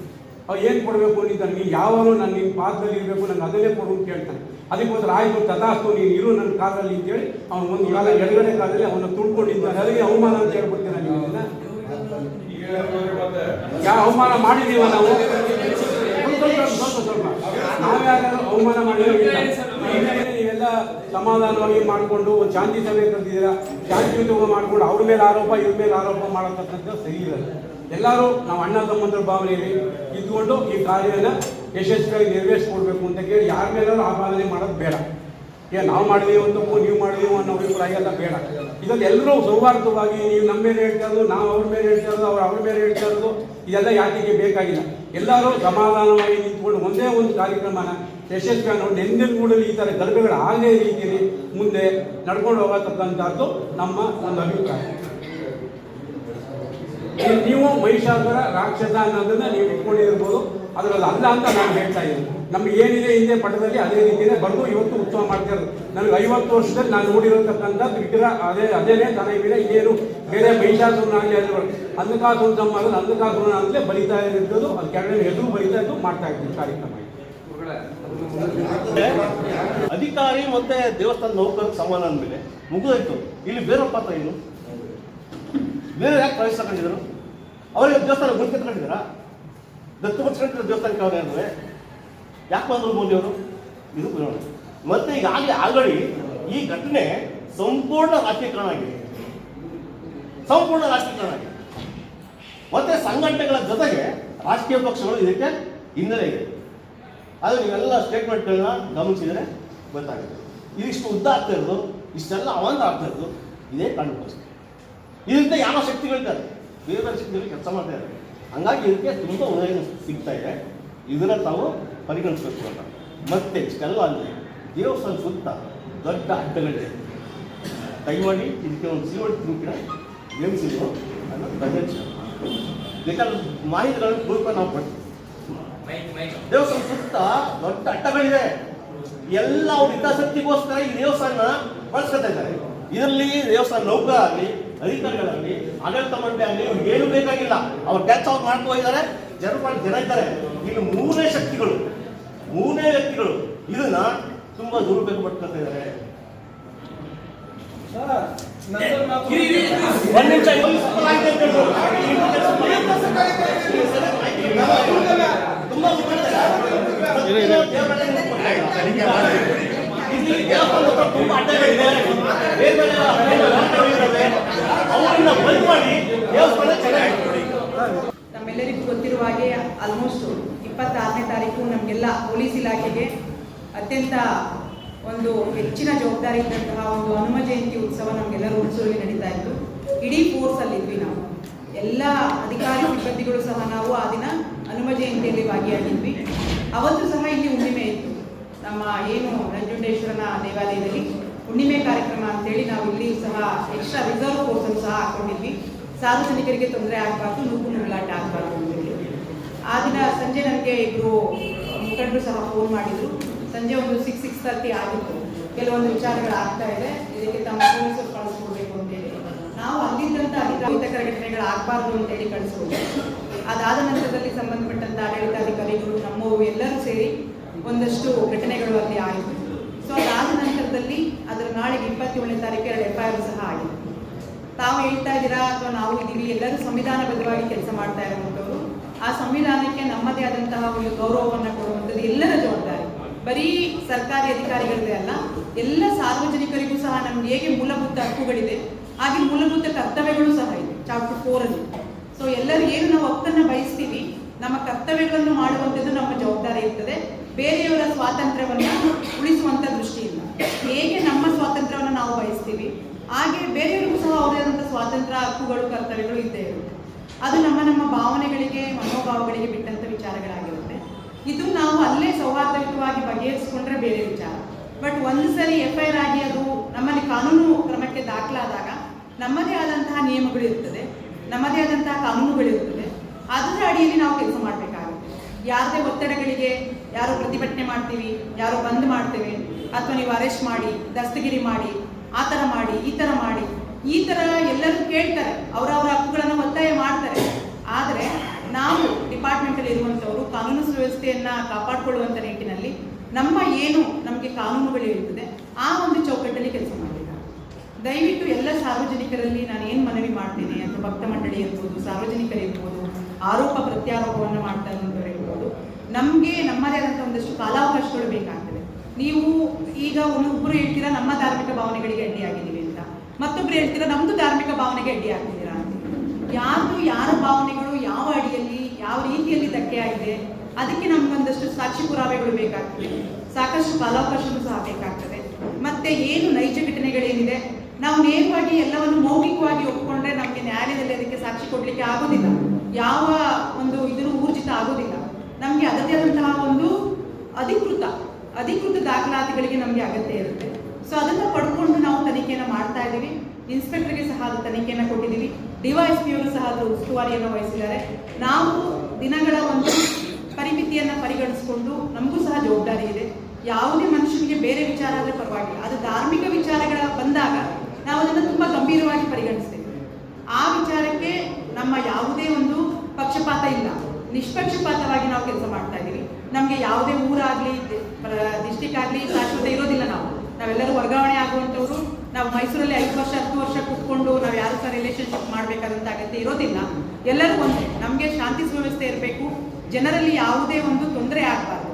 [SPEAKER 9] ಅವ್ ಏನು ಕೊಡಬೇಕು ಅಂತಾನೆ ನೀನು ಯಾವನು ನನ್ನ ನಿನ್ನ ಪಾದದಲ್ಲಿ ಇರಬೇಕು, ನಂಗೆ ಅದನ್ನೇ ಕೊಡು ಅಂತ ಕೇಳ್ತಾನೆ. ಅದಕ್ಕೋಸ್ಕರ ಆಯ್ತು, ತಥಾಸ್ತು, ನೀನು ಇರು ನನ್ನ ಕಾಲದಲ್ಲಿ ಅಂತೇಳಿ ಅವನು ಒಂದು ಕಾಲ ಎಡಗಡೆ ಕಾಲದಲ್ಲಿ ಅವನು ತುಳ್ಕೊಂಡಿದ್ದಾನೆ. ಅದಕ್ಕೆ ಅವಮಾನ ಅಂತ ಹೇಳ್ಬಿಡ್ತೀರ ನೀವು? ಯಾವ ಅವಮಾನ ಮಾಡಿದೀವ ನಾವು? ಸ್ವಲ್ಪ ಸ್ವಲ್ಪ ಸ್ವಲ್ಪ. ಅವಮಾನ ಮಾಡಿಲ್ಲ ಸಮಾಧಾನವಾಗಿ ಮಾಡಿಕೊಂಡು ಒಂದು ಶಾಂತಿ ಸಭೆ ಕರೆದಿದ್ದೀರಾ ಶಾಂತಿಯುತವಾಗಿ ಮಾಡಿಕೊಂಡು ಅವ್ರ ಮೇಲೆ ಆರೋಪ, ಇವ್ರ ಮೇಲೆ ಆರೋಪ ಮಾಡತಕ್ಕಂಥ ಸರಿ ಇರಲ್ಲ ಎಲ್ಲರೂ ನಾವು ಅಣ್ಣ ತಮ್ಮಂದ್ರ ಭಾವನೆಯಲ್ಲಿ ಇದ್ದುಕೊಂಡು ಈ ಕಾರ್ಯನ ಯಶಸ್ವಿಯಾಗಿ ನೆರವೇರಿಸ್ಕೊಡ್ಬೇಕು ಅಂತ ಕೇಳಿ ಯಾರ ಮೇಲಾದ್ರೂ ಆಪಾದನೆ ಮಾಡೋದು ಬೇಡ. ಏ, ನಾವು ಮಾಡಿದೀವಿ ಅಂತ ನೀವು ಮಾಡಿದೀವಿ ಅನ್ನೋ ಅಭಿಪ್ರಾಯ ಎಲ್ಲ ಬೇಡ. ಇದರಲ್ಲಿ ಎಲ್ಲರೂ ಸೌಹಾರ್ದವಾಗಿ ನೀವು ನಮ್ಮ ಮೇಲೆ ಹೇಳ್ತಾ ನಾವು ಅವ್ರ ಮೇಲೆ ಹೇಳ್ತಾ ಇರೋದು, ಅವ್ರು ಅವ್ರ ಮೇಲೆ ಹೇಳ್ತಾ ಇರೋದು, ಇದೆಲ್ಲ ಯಾತಿಗೆ ಬೇಕಾಗಿಲ್ಲ. ಎಲ್ಲರೂ ಸಮಾಧಾನವಾಗಿ ನಿಂತ್ಕೊಂಡು ಒಂದೇ ಒಂದು ಕಾರ್ಯಕ್ರಮನ ಯಶಸ್ವಿಯಾಗಿ ನೋಡಿ ಕೂಡಲೇ ಈ ಥರ ಗಲಭೆಗಳು ಆಗದೇ ರೀತಿಯಲ್ಲಿ ಮುಂದೆ ನಡ್ಕೊಂಡು ಹೋಗತಕ್ಕಂಥದ್ದು ನಮ್ಮ ಒಂದು ಅಭಿಪ್ರಾಯ. ನೀವು- ಮಹಿಷಾಸುರ, ರಾಕ್ಷಸ ಅನ್ನೋದನ್ನ ನೀವು ಇಟ್ಕೊಂಡಿರ್ಬೋದು. ಅದರಲ್ಲಿ ಅಲ್ಲ ಅಂತ ನಾನು ಹೇಳ್ತಾ ಇದ್ದೀನಿ ನಮ್ಗೆ ಏನಿದೆ ಹಿಂದೆ ಪಟ್ಟದಲ್ಲಿ ಅದೇ ರೀತಿಯೇ ಬರೆದು ಇವತ್ತು ಉತ್ಸವ ಮಾಡ್ತಿರೋದು. ನನಗೆ ಐವತ್ತು ವರ್ಷದಲ್ಲಿ ನಾನು ನೋಡಿರತಕ್ಕಂಥ ವಿಗ್ರಹ ಅದೇ, ಅದೇನೇ ತನ ಇವಿದೆ ಏನು ಬೇರೆ ಮಹಿಷಾಸುರನಾಗಲಿ ಅಲ್ಲಿ ಅಂಧಕಾಸುರ ಸಂಬಂಧ ಅಂಧಕಾಸುರನ ಅಂತಲೇ ಬರಿತಾ ಇರೋದು ಅದು ಕೆಳಗಡೆ ಎದುರು ಬರಿತಾ ಇದ್ದು ಮಾಡ್ತಾ ಇದ್ದೀನಿ ಕಾರ್ಯಕ್ರಮ.
[SPEAKER 10] ಅಧಿಕಾರಿ ಮತ್ತೆ ದೇವಸ್ಥಾನ ನೌಕರ ಸಮಾನ ಅಂದ್ಮೇಲೆ ಮುಗಿದೋಯ್ತು. ಇಲ್ಲಿ ಬೇರೆ ಪಾತ್ರ ಏನು? ಬೇರೆ ಯಾಕೆ ಪ್ರವೇಶ ತಗೊಂಡಿದ್ರು ಅವರಿಗೆ ದೇವಸ್ಥಾನ ತಗೊಂಡಿದ್ದಾರಾ? ದತ್ತು ಬಚ್ಕೊಂಡಿರೋ ದೇವಸ್ಥಾನಕ್ಕೆ ಅವ್ರೆ ಅಂದ್ರೆ? ಯಾಕೆ ಬಂದ್ರು ಮೋದಿ ಅವರು? ಇದು ಮತ್ತೆ ಮತ್ತೆ ಈಗಾಗಲೇ ಆಗಲಿ ಈ ಘಟನೆ ಸಂಪೂರ್ಣ ರಾಜಕೀಕರಣ ಆಗಿದೆ. ಸಂಪೂರ್ಣ ರಾಜಕೀಕರಣ ಆಗಿದೆ. ಮತ್ತೆ ಸಂಘಟನೆಗಳ ಜೊತೆಗೆ ರಾಜಕೀಯ ಪಕ್ಷಗಳು ಇದಕ್ಕೆ ಹಿನ್ನೆಲೆ ಇದೆ. ಅದು ನೀವೆಲ್ಲ ಸ್ಟೇಟ್ಮೆಂಟ್ಗಳನ್ನ ಗಮನಿಸಿದರೆ ಗೊತ್ತಾಗುತ್ತೆ. ಇದಿಷ್ಟು ಉದ್ದ ಆಗ್ತಾ ಇರೋದು, ಇಷ್ಟೆಲ್ಲ ಅವಾಂತರ ಆಗ್ತಾ ಇರೋದು, ಇದೇ ಕಾರಣಕ್ಕೋಸ್ಕರ ಇದರಿಂದ ಯಾವ ಶಕ್ತಿಗಳಿದ್ದಾರೆ ಬೇರೆ ಬೇರೆ ಶಕ್ತಿಗಳು ಕೆಲಸ ಮಾಡ್ತಾ ಇದ್ದಾರೆ ಹಂಗಾಗಿ ಇದಕ್ಕೆ ತುಂಬ ಉದಯನ ಸಿಗ್ತಾ ಇದೆ. ಇದನ್ನ ತಾವು ಪರಿಗಣಿಸಬೇಕು ಅಂತ. ಮತ್ತೆ ಇಷ್ಟೆಲ್ಲ ಅಲ್ಲಿ ದೇವಸ್ಥಾನ ಸುತ್ತ ದೊಡ್ಡ ಅಡ್ಡಗಳಿದೆ. ಮಾಡಿ ಇದಕ್ಕೆ ಒಂದು ಸಿಲ್ವರ್ ತಿರುಕಿನ ನೇಮಿಸಿದ್ರು. ಅದನ್ನು ಅನ್ನೋದು ಬೇಕಾದ್ರೆ ಮಾಹಿತಿಗಳನ್ನು ಪೂರ್ವ ನಾವು ಪಡ್ತೀವಿ ದೇವಸ್ಥಾನ ಸುತ್ತ ದೊಡ್ಡ ಅಟ್ಟಗಳಿದೆ ಎಲ್ಲ ಅವ್ರ ಹಿತಾಸಕ್ತಿಗೋಸ್ಕರ ಈ ದೇವಸ್ಥಾನ ಬಳಸ್ಕೊತಾ ಇದ್ದಾರೆ. ಇದರಲ್ಲಿ ದೇವಸ್ಥಾನ ನೌಕರ ಆಗಲಿ, ಅಧಿಕಾರಿಗಳಾಗಲಿ, ಆಡಳಿತ ಮಂಡಳಿ ಆಗಲಿ ಇವ್ರಿಗೆ ಏನು ಬೇಕಾಗಿಲ್ಲ. ಅವ್ರ ಕೆಲಸ ಅವ್ರು ಮಾಡ್ತಾ ಹೋಗಿದ್ದಾರೆ ಜನಪಾಲ್ ಜನ ಇದ್ದಾರೆ. ಇಲ್ಲಿ ಮೂರನೇ ಶಕ್ತಿಗಳು, ಮೂರನೇ ವ್ಯಕ್ತಿಗಳು ಇದನ್ನ ತುಂಬಾ ದುರುಪಯೋಗ ಪಡ್ಕೊತಾ ಇದ್ದಾರೆ. ಒಂದ್ ನಿಮಿಷ
[SPEAKER 11] ನಮ್ಮೆಲ್ಲರಿಗೂ ಗೊತ್ತಿರುವ ಹಾಗೆ ಆಲ್ಮೋಸ್ಟ್ ಇಪ್ಪತ್ತಾರನೇ ತಾರೀಕು ನಮಗೆಲ್ಲ ಪೊಲೀಸ್ ಇಲಾಖೆಗೆ ಅತ್ಯಂತ ಒಂದು ಹೆಚ್ಚಿನ ಜವಾಬ್ದಾರಿ ಇದ್ದಂತಹ ಒಂದು ಹನುಮ ಜಯಂತಿ ಉತ್ಸವ ನಮಗೆಲ್ಲರೂ ಹುಣಸೂರಲ್ಲಿ ನಡೀತಾ ಇತ್ತು. ಇಡೀ ಫೋರ್ಸ್ ಅಲ್ಲಿ ಇದ್ವಿ ನಾವು. ಎಲ್ಲ ಅಧಿಕಾರಿ ಸಿಬ್ಬಂದಿಗಳು ಸಹ ನಾವು ಆ ದಿನ ಹನುಮ ಜಯಂತಿಯಲ್ಲಿ ಭಾಗಿಯಾಗಿದ್ವಿ. ಅವತ್ತು ಸಹ ಇಲ್ಲಿ ಹುಣ್ಣಿಮೆ ಇತ್ತು. ನಮ್ಮ ಏನು ನಂಜುಂಡೇಶ್ವರನ ದೇವಾಲಯದಲ್ಲಿ ಹುಣ್ಣಿಮೆ ಕಾರ್ಯಕ್ರಮ ಅಂತೇಳಿ ನಾವು ಇಲ್ಲಿ ಸಹ ಎಕ್ಸ್ಟ್ರಾ ರಿಸರ್ವ್ ಕೋರ್ಸ್ ಅನ್ನು ಸಹ ಹಾಕೊಂಡಿದ್ವಿ. ಸಾರ್ವಜನಿಕರಿಗೆ ತೊಂದರೆ ಆಗಬಾರ್ದು, ನೂಕು ನುಗ್ಲಾಟ ಆಗಬಾರ್ದು ಅಂತ ಹೇಳಿ. ಆ ದಿನ ಸಂಜೆ ನನಗೆ ಇಬ್ಬರು ಮುಖಂಡರು ಸಹ ಫೋನ್ ಮಾಡಿದ್ರು. ಸಂಜೆ ಒಂದು ಸಿಕ್ಸ್ ಸಿಕ್ಸ್ ತರ್ಟಿ ಆಗಿತ್ತು. ಕೆಲವೊಂದು ವಿಚಾರಗಳು ಆಗ್ತಾ ಇದೆ. ಇದಕ್ಕೆ ತಮ್ಮ ಪೊಲೀಸರು ಕಳಿಸ್ಕೊಡ್ಬೇಕು ಅಂತೇಳಿ ನಾವು ಅಲ್ಲಿದ್ದಂಥ ಅಹಿತಕರ ಘಟನೆಗಳು ಆಗಬಾರ್ದು ಅಂತೇಳಿ ಕಳಿಸ್ಕೊಡ್ಬೇಕು. ಅದಾದ ನಂತರದಲ್ಲಿ ಸಂಬಂಧಪಟ್ಟಂತ ಆಡಳಿತಾಧಿಕಾರಿಗಳು ನಮ್ಮವರು ಎಲ್ಲರೂ ಸೇರಿ ಒಂದಷ್ಟು ಘಟನೆಗಳು ಅಲ್ಲಿ ಆಯಿತು. ಸೊ ಅದಾದ ನಂತರದಲ್ಲಿ ಅದರ ನಾಳೆಗೆ ಇಪ್ಪತ್ತೇಳನೇ ತಾರೀಕು ಎರಡು ಎಫ್ ಐ ಸಹ ಆಗಿದೆ. ತಾವು ಹೇಳ್ತಾ ಇದ್ದೀರಾ ಅಥವಾ ನಾವು ಇದ್ದೀವಿ, ಎಲ್ಲರೂ ಸಂವಿಧಾನಬದ್ಧವಾಗಿ ಕೆಲಸ ಮಾಡ್ತಾ ಇರುವಂಥವ್ರು. ಆ ಸಂವಿಧಾನಕ್ಕೆ ನಮ್ಮದೇ ಆದಂತಹ ಒಂದು ಗೌರವವನ್ನು ಕೊಡುವಂಥದ್ದು ಎಲ್ಲರ ಜವಾಬ್ದಾರಿ. ಬರೀ ಸರ್ಕಾರಿ ಅಧಿಕಾರಿಗಳದೇ ಅಲ್ಲ, ಎಲ್ಲ ಸಾರ್ವಜನಿಕರಿಗೂ ಸಹ ನಮ್ಗೆ ಹೇಗೆ ಮೂಲಭೂತ ಹಕ್ಕುಗಳಿದೆ, ಹಾಗೆ ಮೂಲಭೂತ ಕರ್ತವ್ಯಗಳು ಸಹ ಇದೆ. ಚಾಪ್ಟರ್ ಫೋರ್ ಅಲ್ಲಿ. ಸೊ ಎಲ್ಲರೂ ಏನು ನಾವು ಹಕ್ಕನ್ನು ಬಯಸ್ತೀವಿ, ನಮ್ಮ ಕರ್ತವ್ಯಗಳನ್ನು ಮಾಡುವಂಥದ್ದು ನಮ್ಮ ಜವಾಬ್ದಾರಿ ಇರ್ತದೆ. ಬೇರೆಯವರ ಸ್ವಾತಂತ್ರ್ಯವನ್ನ ಉಳಿಸುವಂತ ದೃಷ್ಟಿಯಿಂದ. ಹೇಗೆ ನಮ್ಮ ಸ್ವಾತಂತ್ರ್ಯವನ್ನು ನಾವು ಬಯಸ್ತೀವಿ, ಹಾಗೆ ಬೇರೆಯವರಿಗೂ ಸಹ ಅವರೇ ಆದಂಥ ಸ್ವಾತಂತ್ರ್ಯ ಹಕ್ಕುಗಳು, ಕರ್ತವ್ಯಗಳು ಇದ್ದೇ ಇರುತ್ತೆ. ಅದು ನಮ್ಮ ನಮ್ಮ ಭಾವನೆಗಳಿಗೆ, ಮನೋಭಾವಗಳಿಗೆ ಬಿಟ್ಟಂತ ವಿಚಾರಗಳಾಗಿರುತ್ತೆ. ಇದು ನಾವು ಅಲ್ಲೇ ಸೌಹಾರ್ದಯುತವಾಗಿ ಬಗೆಹರಿಸ್ಕೊಂಡ್ರೆ ಬೇರೆ ವಿಚಾರ. ಬಟ್ ಒಂದು ಸರಿ ಎಫ್ ಐ ಆರ್ ಆಗಿ ಅದು ನಮ್ಮಲ್ಲಿ ಕಾನೂನು ಕ್ರಮಕ್ಕೆ ದಾಖಲಾದಾಗ ನಮ್ಮದೇ ಆದಂತಹ ನಿಯಮಗಳು ಇರ್ತದೆ. ನಮ್ಮದೇ ಆದಂತಹ ಕಾನೂನುಗಳಿರುತ್ತದೆ ಅದರ ಅಡಿಯಲ್ಲಿ ನಾವು ಕೆಲಸ ಮಾಡಬೇಕಾಗುತ್ತೆ. ಯಾರದೇ ಒತ್ತಡಗಳಿಗೆ ಯಾರು ಪ್ರತಿಭಟನೆ ಮಾಡ್ತೀವಿ, ಯಾರು ಬಂದ್ ಮಾಡ್ತೇವೆ, ಅಥವಾ ನೀವು ಅರೆಸ್ಟ್ ಮಾಡಿ, ದಸ್ತಗಿರಿ ಮಾಡಿ, ಆ ಥರ ಮಾಡಿ, ಈ ಥರ ಮಾಡಿ, ಈ ಥರ ಎಲ್ಲರೂ ಕೇಳ್ತಾರೆ. ಅವರವರ ಹಕ್ಕುಗಳನ್ನು ಒತ್ತಾಯ ಮಾಡ್ತಾರೆ. ಆದರೆ ನಾವು ಡಿಪಾರ್ಟ್ಮೆಂಟಲ್ಲಿ ಇರುವಂಥವರು ಕಾನೂನು ಸುವ್ಯವಸ್ಥೆಯನ್ನ ಕಾಪಾಡಿಕೊಳ್ಳುವಂಥ ನಿಟ್ಟಿನಲ್ಲಿ ನಮ್ಮ ಏನು ನಮಗೆ ಕಾನೂನುಗಳು ಇರ್ತದೆ ಆ ಒಂದು ಚೌಕಟ್ಟಲ್ಲಿ ಕೆಲಸ ದಯವಿಟ್ಟು ಎಲ್ಲ ಸಾರ್ವಜನಿಕರಲ್ಲಿ ನಾನು ಏನು ಮನವಿ ಮಾಡ್ತೀನಿ ಅಥವಾ ಭಕ್ತ ಮಂಡಳಿ ಇರ್ಬೋದು ಸಾರ್ವಜನಿಕರಿರ್ಬೋದು ಆರೋಪ ಪ್ರತ್ಯಾರೋಪವನ್ನು ಮಾಡ್ತಾ ಇರ್ಬೋದು ನಮಗೆ ನಮ್ಮದೇ ಆದಂಥ ಒಂದಷ್ಟು ಕಾಲಾವಕಾಶಗಳು ಬೇಕಾಗ್ತದೆ ನೀವು ಈಗ ಒಬ್ಬರು ಹೇಳ್ತೀರಾ, ನಮ್ಮ ಧಾರ್ಮಿಕ ಭಾವನೆಗಳಿಗೆ ಅಡ್ಡಿಯಾಗಿದ್ದೀವಿ ಅಂತ. ಮತ್ತೊಬ್ರು ಹೇಳ್ತೀರಾ ನಮ್ಮದು ಧಾರ್ಮಿಕ ಭಾವನೆಗೆ ಅಡ್ಡಿ ಆಗ್ತಿದ್ದೀರಾ ಅಂತ. ಯಾರು ಯಾರ ಭಾವನೆಗಳು ಯಾವ ಅಡಿಯಲ್ಲಿ, ಯಾವ ರೀತಿಯಲ್ಲಿ ಧಕ್ಕೆ ಆಗಿದೆ, ಅದಕ್ಕೆ ನಮ್ಗೊಂದಷ್ಟು ಸಾಕ್ಷಿ ಪುರಾವೆಗಳು ಬೇಕಾಗ್ತದೆ ಸಾಕಷ್ಟು ಕಾಲಾವಕಾಶಗಳು ಸಹ ಬೇಕಾಗ್ತದೆ. ಮತ್ತೆ ಏನು ನೈಜ ಘಟನೆಗಳೇನಿದೆ ನಾವು ನೇರವಾಗಿ ಎಲ್ಲವನ್ನು ಮೌಖಿಕವಾಗಿ ಒಪ್ಪಿಕೊಂಡ್ರೆ ನಮಗೆ ನ್ಯಾಯಾಲಯದಲ್ಲಿ ಅದಕ್ಕೆ ಸಾಕ್ಷಿ ಕೊಡಲಿಕ್ಕೆ ಆಗೋದಿಲ್ಲ. ಯಾವ ಒಂದು ಇದನ್ನು ಊರ್ಜಿತ ಆಗೋದಿಲ್ಲ. ನಮಗೆ ಅದರದೇ ಆದಂತಹ ಒಂದು ಅಧಿಕೃತ ಅಧಿಕೃತ ದಾಖಲಾತಿಗಳಿಗೆ ನಮಗೆ ಅಗತ್ಯ ಇರುತ್ತೆ. ಸೊ ಅದನ್ನ ಪಡ್ಕೊಂಡು ನಾವು ತನಿಖೆಯನ್ನು ಮಾಡ್ತಾ ಇದ್ದೀವಿ ಇನ್ಸ್ಪೆಕ್ಟರ್ಗೆ ಸಹ ಅದು ತನಿಖೆಯನ್ನು ಕೊಟ್ಟಿದ್ದೀವಿ ಡಿವೈಎಸ್ಪಿ ಅವರು ಸಹ ಅದು ಉಸ್ತುವಾರಿಯನ್ನು ವಹಿಸಿದ್ದಾರೆ. ನಾವು ದಿನಗಳ ಒಂದು ಪರಿಮಿತಿಯನ್ನು ಪರಿಗಣಿಸಿಕೊಂಡು ನಮಗೂ ಸಹ ಜವಾಬ್ದಾರಿ ಇದೆ. ಯಾವುದೇ ಮನುಷ್ಯನಿಗೆ ಬೇರೆ ವಿಚಾರ ಆದರೆ ಪರವಾಗಿಲ್ಲ. ಅದು ಧಾರ್ಮಿಕ ವಿಚಾರಗಳ ಬಂದಾಗ ನಾವು ಅದನ್ನು ತುಂಬಾ ಗಂಭೀರವಾಗಿ ಪರಿಗಣಿಸ್ತೇವೆ ಆ ವಿಚಾರಕ್ಕೆ ನಮ್ಮ ಯಾವುದೇ ಒಂದು ಪಕ್ಷಪಾತ ಇಲ್ಲ. ನಿಷ್ಪಕ್ಷಪಾತವಾಗಿ ನಾವು ಕೆಲಸ ಮಾಡ್ತಾ ಇದ್ದೀವಿ. ನಮಗೆ ಯಾವುದೇ ಊರಾಗ್ಲಿ ಡಿಸ್ಟಿಕ್ ಆಗಲಿ ಶಾಶ್ವತ ಇರೋದಿಲ್ಲ ನಾವು. ನಾವೆಲ್ಲರೂ ವರ್ಗಾವಣೆ ಆಗುವಂಥವ್ರು. ನಾವು ಮೈಸೂರಲ್ಲಿ ಐದು ವರ್ಷ, ಹತ್ತು ವರ್ಷ ಕೂತ್ಕೊಂಡು ನಾವು ಯಾರು ಸಹ ರಿಲೇಷನ್ಶಿಪ್ ಮಾಡಬೇಕಾದಂಥ ಅಗತ್ಯ ಇರೋದಿಲ್ಲ. ಎಲ್ಲರೂ ಒಂದೇ. ನಮಗೆ ಶಾಂತಿ ಸುವ್ಯವಸ್ಥೆ ಇರಬೇಕು. ಜನರಲ್ಲಿ ಯಾವುದೇ ಒಂದು ತೊಂದರೆ ಆಗಬಾರ್ದು.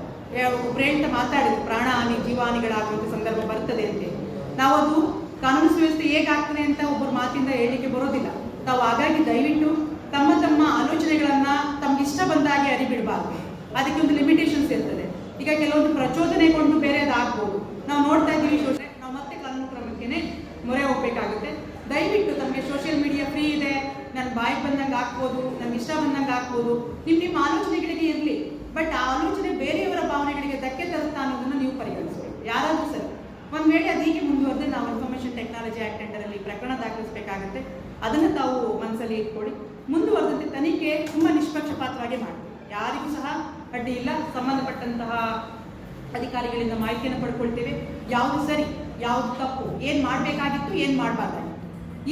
[SPEAKER 11] ಒಬ್ಬರೇ ಅಂತ ಮಾತಾಡಿದ್ರು ಪ್ರಾಣ ಹಾನಿ ಜೀವಹಾನಿಗಳಾಗುವಂಥ ಸಂದರ್ಭ ಬರ್ತದೆ ಅಂತೇಳಿ ನಾವು ಅದು ಕಾನೂನು ಸುವ್ಯವಸ್ಥೆ ಹೇಗಾಗ್ತದೆ ಅಂತ ಒಬ್ಬರ ಮಾತಿಂದ ಹೇಳಲಿಕ್ಕೆ ಬರೋದಿಲ್ಲ. ತಾವು ಹಾಗಾಗಿ ದಯವಿಟ್ಟು ತಮ್ಮ ತಮ್ಮ ಆಲೋಚನೆಗಳನ್ನ ತಮ್ಗೆ ಇಷ್ಟ ಬಂದಾಗೆ ಅರಿಬಿಡಬಾರ್ದು. ಅದಕ್ಕೆ ಒಂದು ಲಿಮಿಟೇಷನ್ಸ್ ಇರ್ತದೆ. ಈಗ ಕೆಲವೊಂದು ಪ್ರಚೋದನೆಗೊಂಡು ಬೇರೆದಾಗ್ಬೋದು ನಾವು ನೋಡ್ತಾ ಇದ್ದೀವಿ ಸೋಷಿಯಲ್ ನಾವು ಮತ್ತೆ ಕಾನೂನು ಕ್ರಮಕ್ಕೆ ಮೊರೆ ಹೋಗ್ಬೇಕಾಗುತ್ತೆ. ದಯವಿಟ್ಟು ತಮಗೆ ಸೋಷಿಯಲ್ ಮೀಡಿಯಾ ಫ್ರೀ ಇದೆ. ನನ್ನ ಬಾಯಿ ಬಂದಂಗೆ ಹಾಕ್ಬೋದು ನನ್ಗೆ ಇಷ್ಟ ಬಂದಂಗೆ ಹಾಕ್ಬೋದು ನಿಮ್ಮ ನಿಮ್ಮ ಆಲೋಚನೆಗಳಿಗೆ ಇರಲಿ. ಬಟ್ ಆ ಆಲೋಚನೆ ಬೇರೆಯವರ ಭಾವನೆಗಳಿಗೆ ಧಕ್ಕೆ ತರುತ್ತಾ ಅನ್ನೋದನ್ನು ನೀವು ಪರಿಗಣಿಸಬೇಕು. ಯಾರಾದರೂ ಸರಿ. ಒಂದ್ ವೇಳೆ ಅದು ಹೀಗೆ ಮುಂದುವರೆದ್ರೆ ನಾವು ಇನ್ಫಾರ್ಮೇಶನ್ ಟೆಕ್ನಾಲಜಿ ಆಕ್ಟ್ ಅಂಡರಲ್ಲಿ ಪ್ರಕರಣ ದಾಖಲಿಸಬೇಕಾಗುತ್ತೆ. ಅದನ್ನ ತಾವು ಮನಸ್ಸಲ್ಲಿ ಇಟ್ಕೊಳ್ಳಿ. ಮುಂದುವರೆದಂತೆ ತನಿಖೆ ತುಂಬಾ ನಿಷ್ಪಕ್ಷಪಾತವಾಗಿ ಮಾಡಿ ಯಾರಿಗೂ ಸಹ ಅಡ್ಡಿ ಇಲ್ಲ. ಸಂಬಂಧಪಟ್ಟಂತಹ ಅಧಿಕಾರಿಗಳಿಂದ ಮಾಹಿತಿಯನ್ನು ಪಡ್ಕೊಳ್ತೇವೆ. ಯಾವುದು ಸರಿ, ಯಾವುದು ತಪ್ಪು, ಏನು ಮಾಡಬೇಕಾಗಿತ್ತು, ಏನು ಮಾಡಬಾರ್ದಾಗಿತ್ತು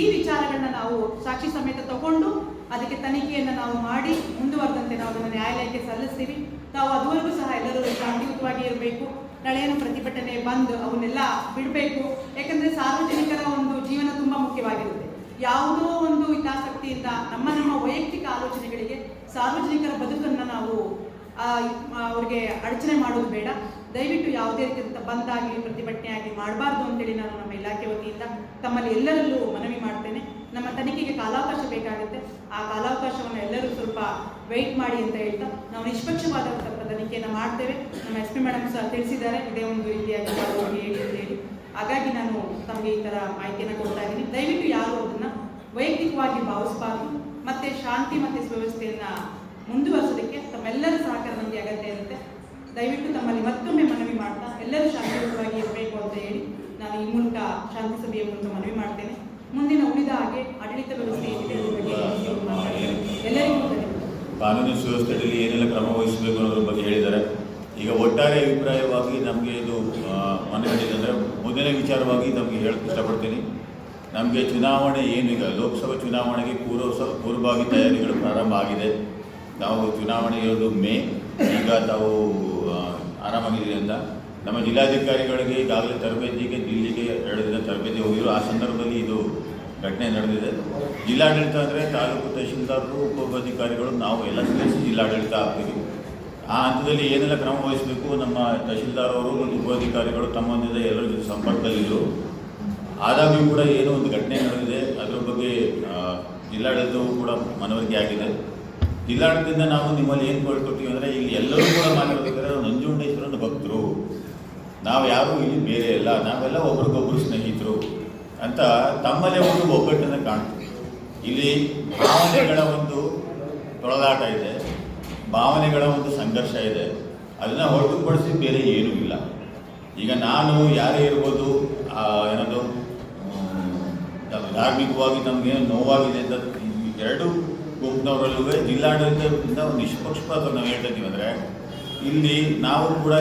[SPEAKER 11] ಈ ವಿಚಾರಗಳನ್ನ ನಾವು ಸಾಕ್ಷಿ ಸಮೇತ ತಗೊಂಡು ಅದಕ್ಕೆ ತನಿಖೆಯನ್ನು ನಾವು ಮಾಡಿ ಮುಂದುವರೆದಂತೆ ನಾವು ಅದನ್ನು ನ್ಯಾಯಾಲಯಕ್ಕೆ ಸಲ್ಲಿಸ್ತೀವಿ. ತಾವು ಅದುವರೆಗೂ ಸಹ ಎಲ್ಲರೂ ಶಾಂತಿಯುತವಾಗಿ ಇರಬೇಕು. ನಾಳೇನು ಪ್ರತಿಭಟನೆ ಬಂದು ಅವನ್ನೆಲ್ಲ ಬಿಡಬೇಕು. ಯಾಕಂದರೆ ಸಾರ್ವಜನಿಕರ ಒಂದು ಜೀವನ ತುಂಬ ಮುಖ್ಯವಾಗಿರುತ್ತೆ. ಯಾವುದೋ ಒಂದು ಹಿತಾಸಕ್ತಿಯಿಂದ ನಮ್ಮ ನಮ್ಮ ವೈಯಕ್ತಿಕ ಆಲೋಚನೆಗಳಿಗೆ ಸಾರ್ವಜನಿಕರ ಬದುಕನ್ನು ನಾವು ಅವ್ರಿಗೆ ಅಡಚಣೆ ಮಾಡೋದು ಬೇಡ. ದಯವಿಟ್ಟು ಯಾವುದೇ ರೀತಿಯಂಥ ಬಂದಾಗಿ ಆಗಲಿ ಪ್ರತಿಭಟನೆ ಆಗಲಿ ಮಾಡಬಾರ್ದು ಅಂತೇಳಿ ನಾನು ನಮ್ಮ ಇಲಾಖೆ ವತಿಯಿಂದ ತಮ್ಮಲ್ಲಿ ಎಲ್ಲರಲ್ಲೂ ಮನವಿ ಮಾಡ್ತೇನೆ. ನಮ್ಮ ತನಿಖೆಗೆ ಕಾಲಾವಕಾಶ ಬೇಕಾಗುತ್ತೆ. ಆ ಕಾಲಾವಕಾಶವನ್ನು ಎಲ್ಲರೂ ಸ್ವಲ್ಪ ವೆಯ್ಟ್ ಮಾಡಿ ಅಂತ ಹೇಳ್ತಾ ನಾವು ನಿಷ್ಪಕ್ಷವಾದಂಥ ತನಿಖೆಯನ್ನು ಮಾಡ್ತೇವೆ. ನಮ್ಮ ಎಸ್ ಪಿ ಮೇಡಮ್ ಸಹ ತಿಳಿಸಿದ್ದಾರೆ. ಇದೇ ಒಂದು ರೀತಿಯಾಗಿ ಹೇಳಿ ಹಾಗಾಗಿ ನಾನು ತಮಗೆ ಈ ಥರ ಮಾಹಿತಿಯನ್ನು ಕೊಡ್ತಾ ಇದ್ದೀನಿ. ದಯವಿಟ್ಟು ಯಾರು ಅದನ್ನು ವೈಯಕ್ತಿಕವಾಗಿ ಭಾವಿಸಬಾರ್ದು. ಮತ್ತು ಶಾಂತಿ ಮತ್ತು ಸುವ್ಯವಸ್ಥೆಯನ್ನು ಮುಂದುವರಿಸೋದಕ್ಕೆ ತಮ್ಮೆಲ್ಲರ ಸಹಕಾರ ನಮಗೆ ಅಗತ್ಯ ಇರುತ್ತೆ. ದಯವಿಟ್ಟು ತಮ್ಮಲ್ಲಿ ಮತ್ತೊಮ್ಮೆ ಮನವಿ ಮಾಡ್ತಾ ಎಲ್ಲರೂ ಶಾಂತಿಯುತವಾಗಿ ಇರಬೇಕು ಅಂತ ಹೇಳಿ ನಾನು ಈ ಮೂಲಕ ಶಾಂತಿ ಸಭೆಯ ಮೂಲಕ ಮನವಿ ಮಾಡ್ತೇನೆ. ಮುಂದಿನ ಉಳಿದ ಹಾಗೆ ಆಡಳಿತ ವ್ಯವಸ್ಥೆ ಏನಿದೆ ಅದ್ರ ಬಗ್ಗೆ ಇವ್ರು ಮಾತಾಡ್ತಾರೆ. ಎಲ್ಲರಿಗೂ ಧನ್ಯವಾದ
[SPEAKER 1] ಕಾನೂನು ಸುವ್ಯವಸ್ಥೆಯಲ್ಲಿ ಏನೆಲ್ಲ ಕ್ರಮ ವಹಿಸಬೇಕು ಅನ್ನೋದ್ರ ಬಗ್ಗೆ ಹೇಳಿದ್ದಾರೆ. ಈಗ ಒಟ್ಟಾರೆ ಅಭಿಪ್ರಾಯವಾಗಿ ನಮಗೆ ಇದು ಮನಗಂಡಿದೆ ಅಂದರೆ ಮೊದಲನೇ ವಿಚಾರವಾಗಿ ನಮಗೆ ಹೇಳಕ್ಕೆ ಇಷ್ಟಪಡ್ತೀನಿ. ನಮಗೆ ಚುನಾವಣೆ ಏನು ಈಗ ಲೋಕಸಭಾ ಚುನಾವಣೆಗೆ ಪೂರ್ವ ಪೂರ್ವಭಾವಿ ತಯಾರಿಗಳು ಪ್ರಾರಂಭ ಆಗಿದೆ. ನಾವು ಚುನಾವಣೆ ಇರೋದು ಮೇ, ಈಗ ತಾವು ಆರಾಮಾಗಿದ್ದೀರಿ ಅಂತ. ನಮ್ಮ ಜಿಲ್ಲಾಧಿಕಾರಿಗಳಿಗೆ ಈಗಾಗಲೇ ತರಬೇತಿಗೆ, ದಿಲ್ಲಿಗೆ ಎರಡು ದಿನ ತರಬೇತಿ ಹೋಗಿದ್ರು. ಆ ಸಂದರ್ಭದಲ್ಲಿ ಇದು ಘಟನೆ ನಡೆದಿದೆ. ಜಿಲ್ಲಾಡಳಿತ ಅಂದರೆ ತಾಲೂಕು ತಹಶೀಲ್ದಾರರು ಉಪಾಧಿಕಾರಿಗಳು ನಾವು ಎಲ್ಲ ಸೇರಿಸಿ ಜಿಲ್ಲಾಡಳಿತ ಆಗ್ತೀವಿ. ಆ ಹಂತದಲ್ಲಿ ಏನೆಲ್ಲ ಕ್ರಮ ವಹಿಸಬೇಕು? ನಮ್ಮ ತಹಶೀಲ್ದಾರ್ ಅವರು ಮತ್ತು ಉಪಾಧಿಕಾರಿಗಳು ತಮ್ಮೊಂದಿಗೆ ಎಲ್ಲರ ಜೊತೆ ಸಂಪರ್ಕದಲ್ಲಿದ್ದರು ಆದಾಗ್ಯೂ ಕೂಡ ಏನೋ ಒಂದು ಘಟನೆ ನಡೆದಿದೆ. ಅದರ ಬಗ್ಗೆ ಜಿಲ್ಲಾಡಳಿತವೂ ಕೂಡ ಮನವರಿಕೆ ಆಗಿದೆ. ಜಿಲ್ಲಾಡಳಿತದಿಂದ ನಾವು ನಿಮ್ಮಲ್ಲಿ ಏನು ಕೊಡ್ಕೊಡ್ತೀವಿ ಅಂದರೆ, ಇಲ್ಲಿ ಎಲ್ಲರೂ ಕೂಡ ಮಾತಾಡಬೇಕಾದ್ರೆ ನಂಜುಂಡೇಶ್ವರನ ಭಕ್ತರು. ನಾವು ಯಾರೂ ಇಲ್ಲಿ ಬೇರೆ ಅಲ್ಲ ನಾವೆಲ್ಲ ಒಬ್ರಿಗೊಬ್ರು ಸ್ನೇಹಿತರು ಅಂತ ತಮ್ಮಲ್ಲೇ ಒಂದು ಒಗ್ಗಟ್ಟನ್ನು ಕಾಣ್ತೀವಿ ಇಲ್ಲಿ ಭಾವನೆಗಳ ಒಂದು ತೊಳಲಾಟ ಇದೆ, ಭಾವನೆಗಳ ಒಂದು ಸಂಘರ್ಷ ಇದೆ. ಅದನ್ನು ಹೊರತುಪಡಿಸಿ ಬೇರೆ ಏನೂ ಇಲ್ಲ. ಈಗ ನಾನು ಯಾರೇ ಇರ್ಬೋದು ಏನದು ಧಾರ್ಮಿಕವಾಗಿ ನಮಗೆ ನೋವಾಗಿದೆ ಅಂತ ಎರಡು ಗುಂಪಿನವರಲ್ಲೂ ಜಿಲ್ಲಾಡಳಿತದಿಂದ ನಿಷ್ಪಕ್ಷಪಾತ ನಾವು ಹೇಳ್ತಾ ಅಂದರೆ, ಇಲ್ಲಿ ನಾವು ಕೂಡ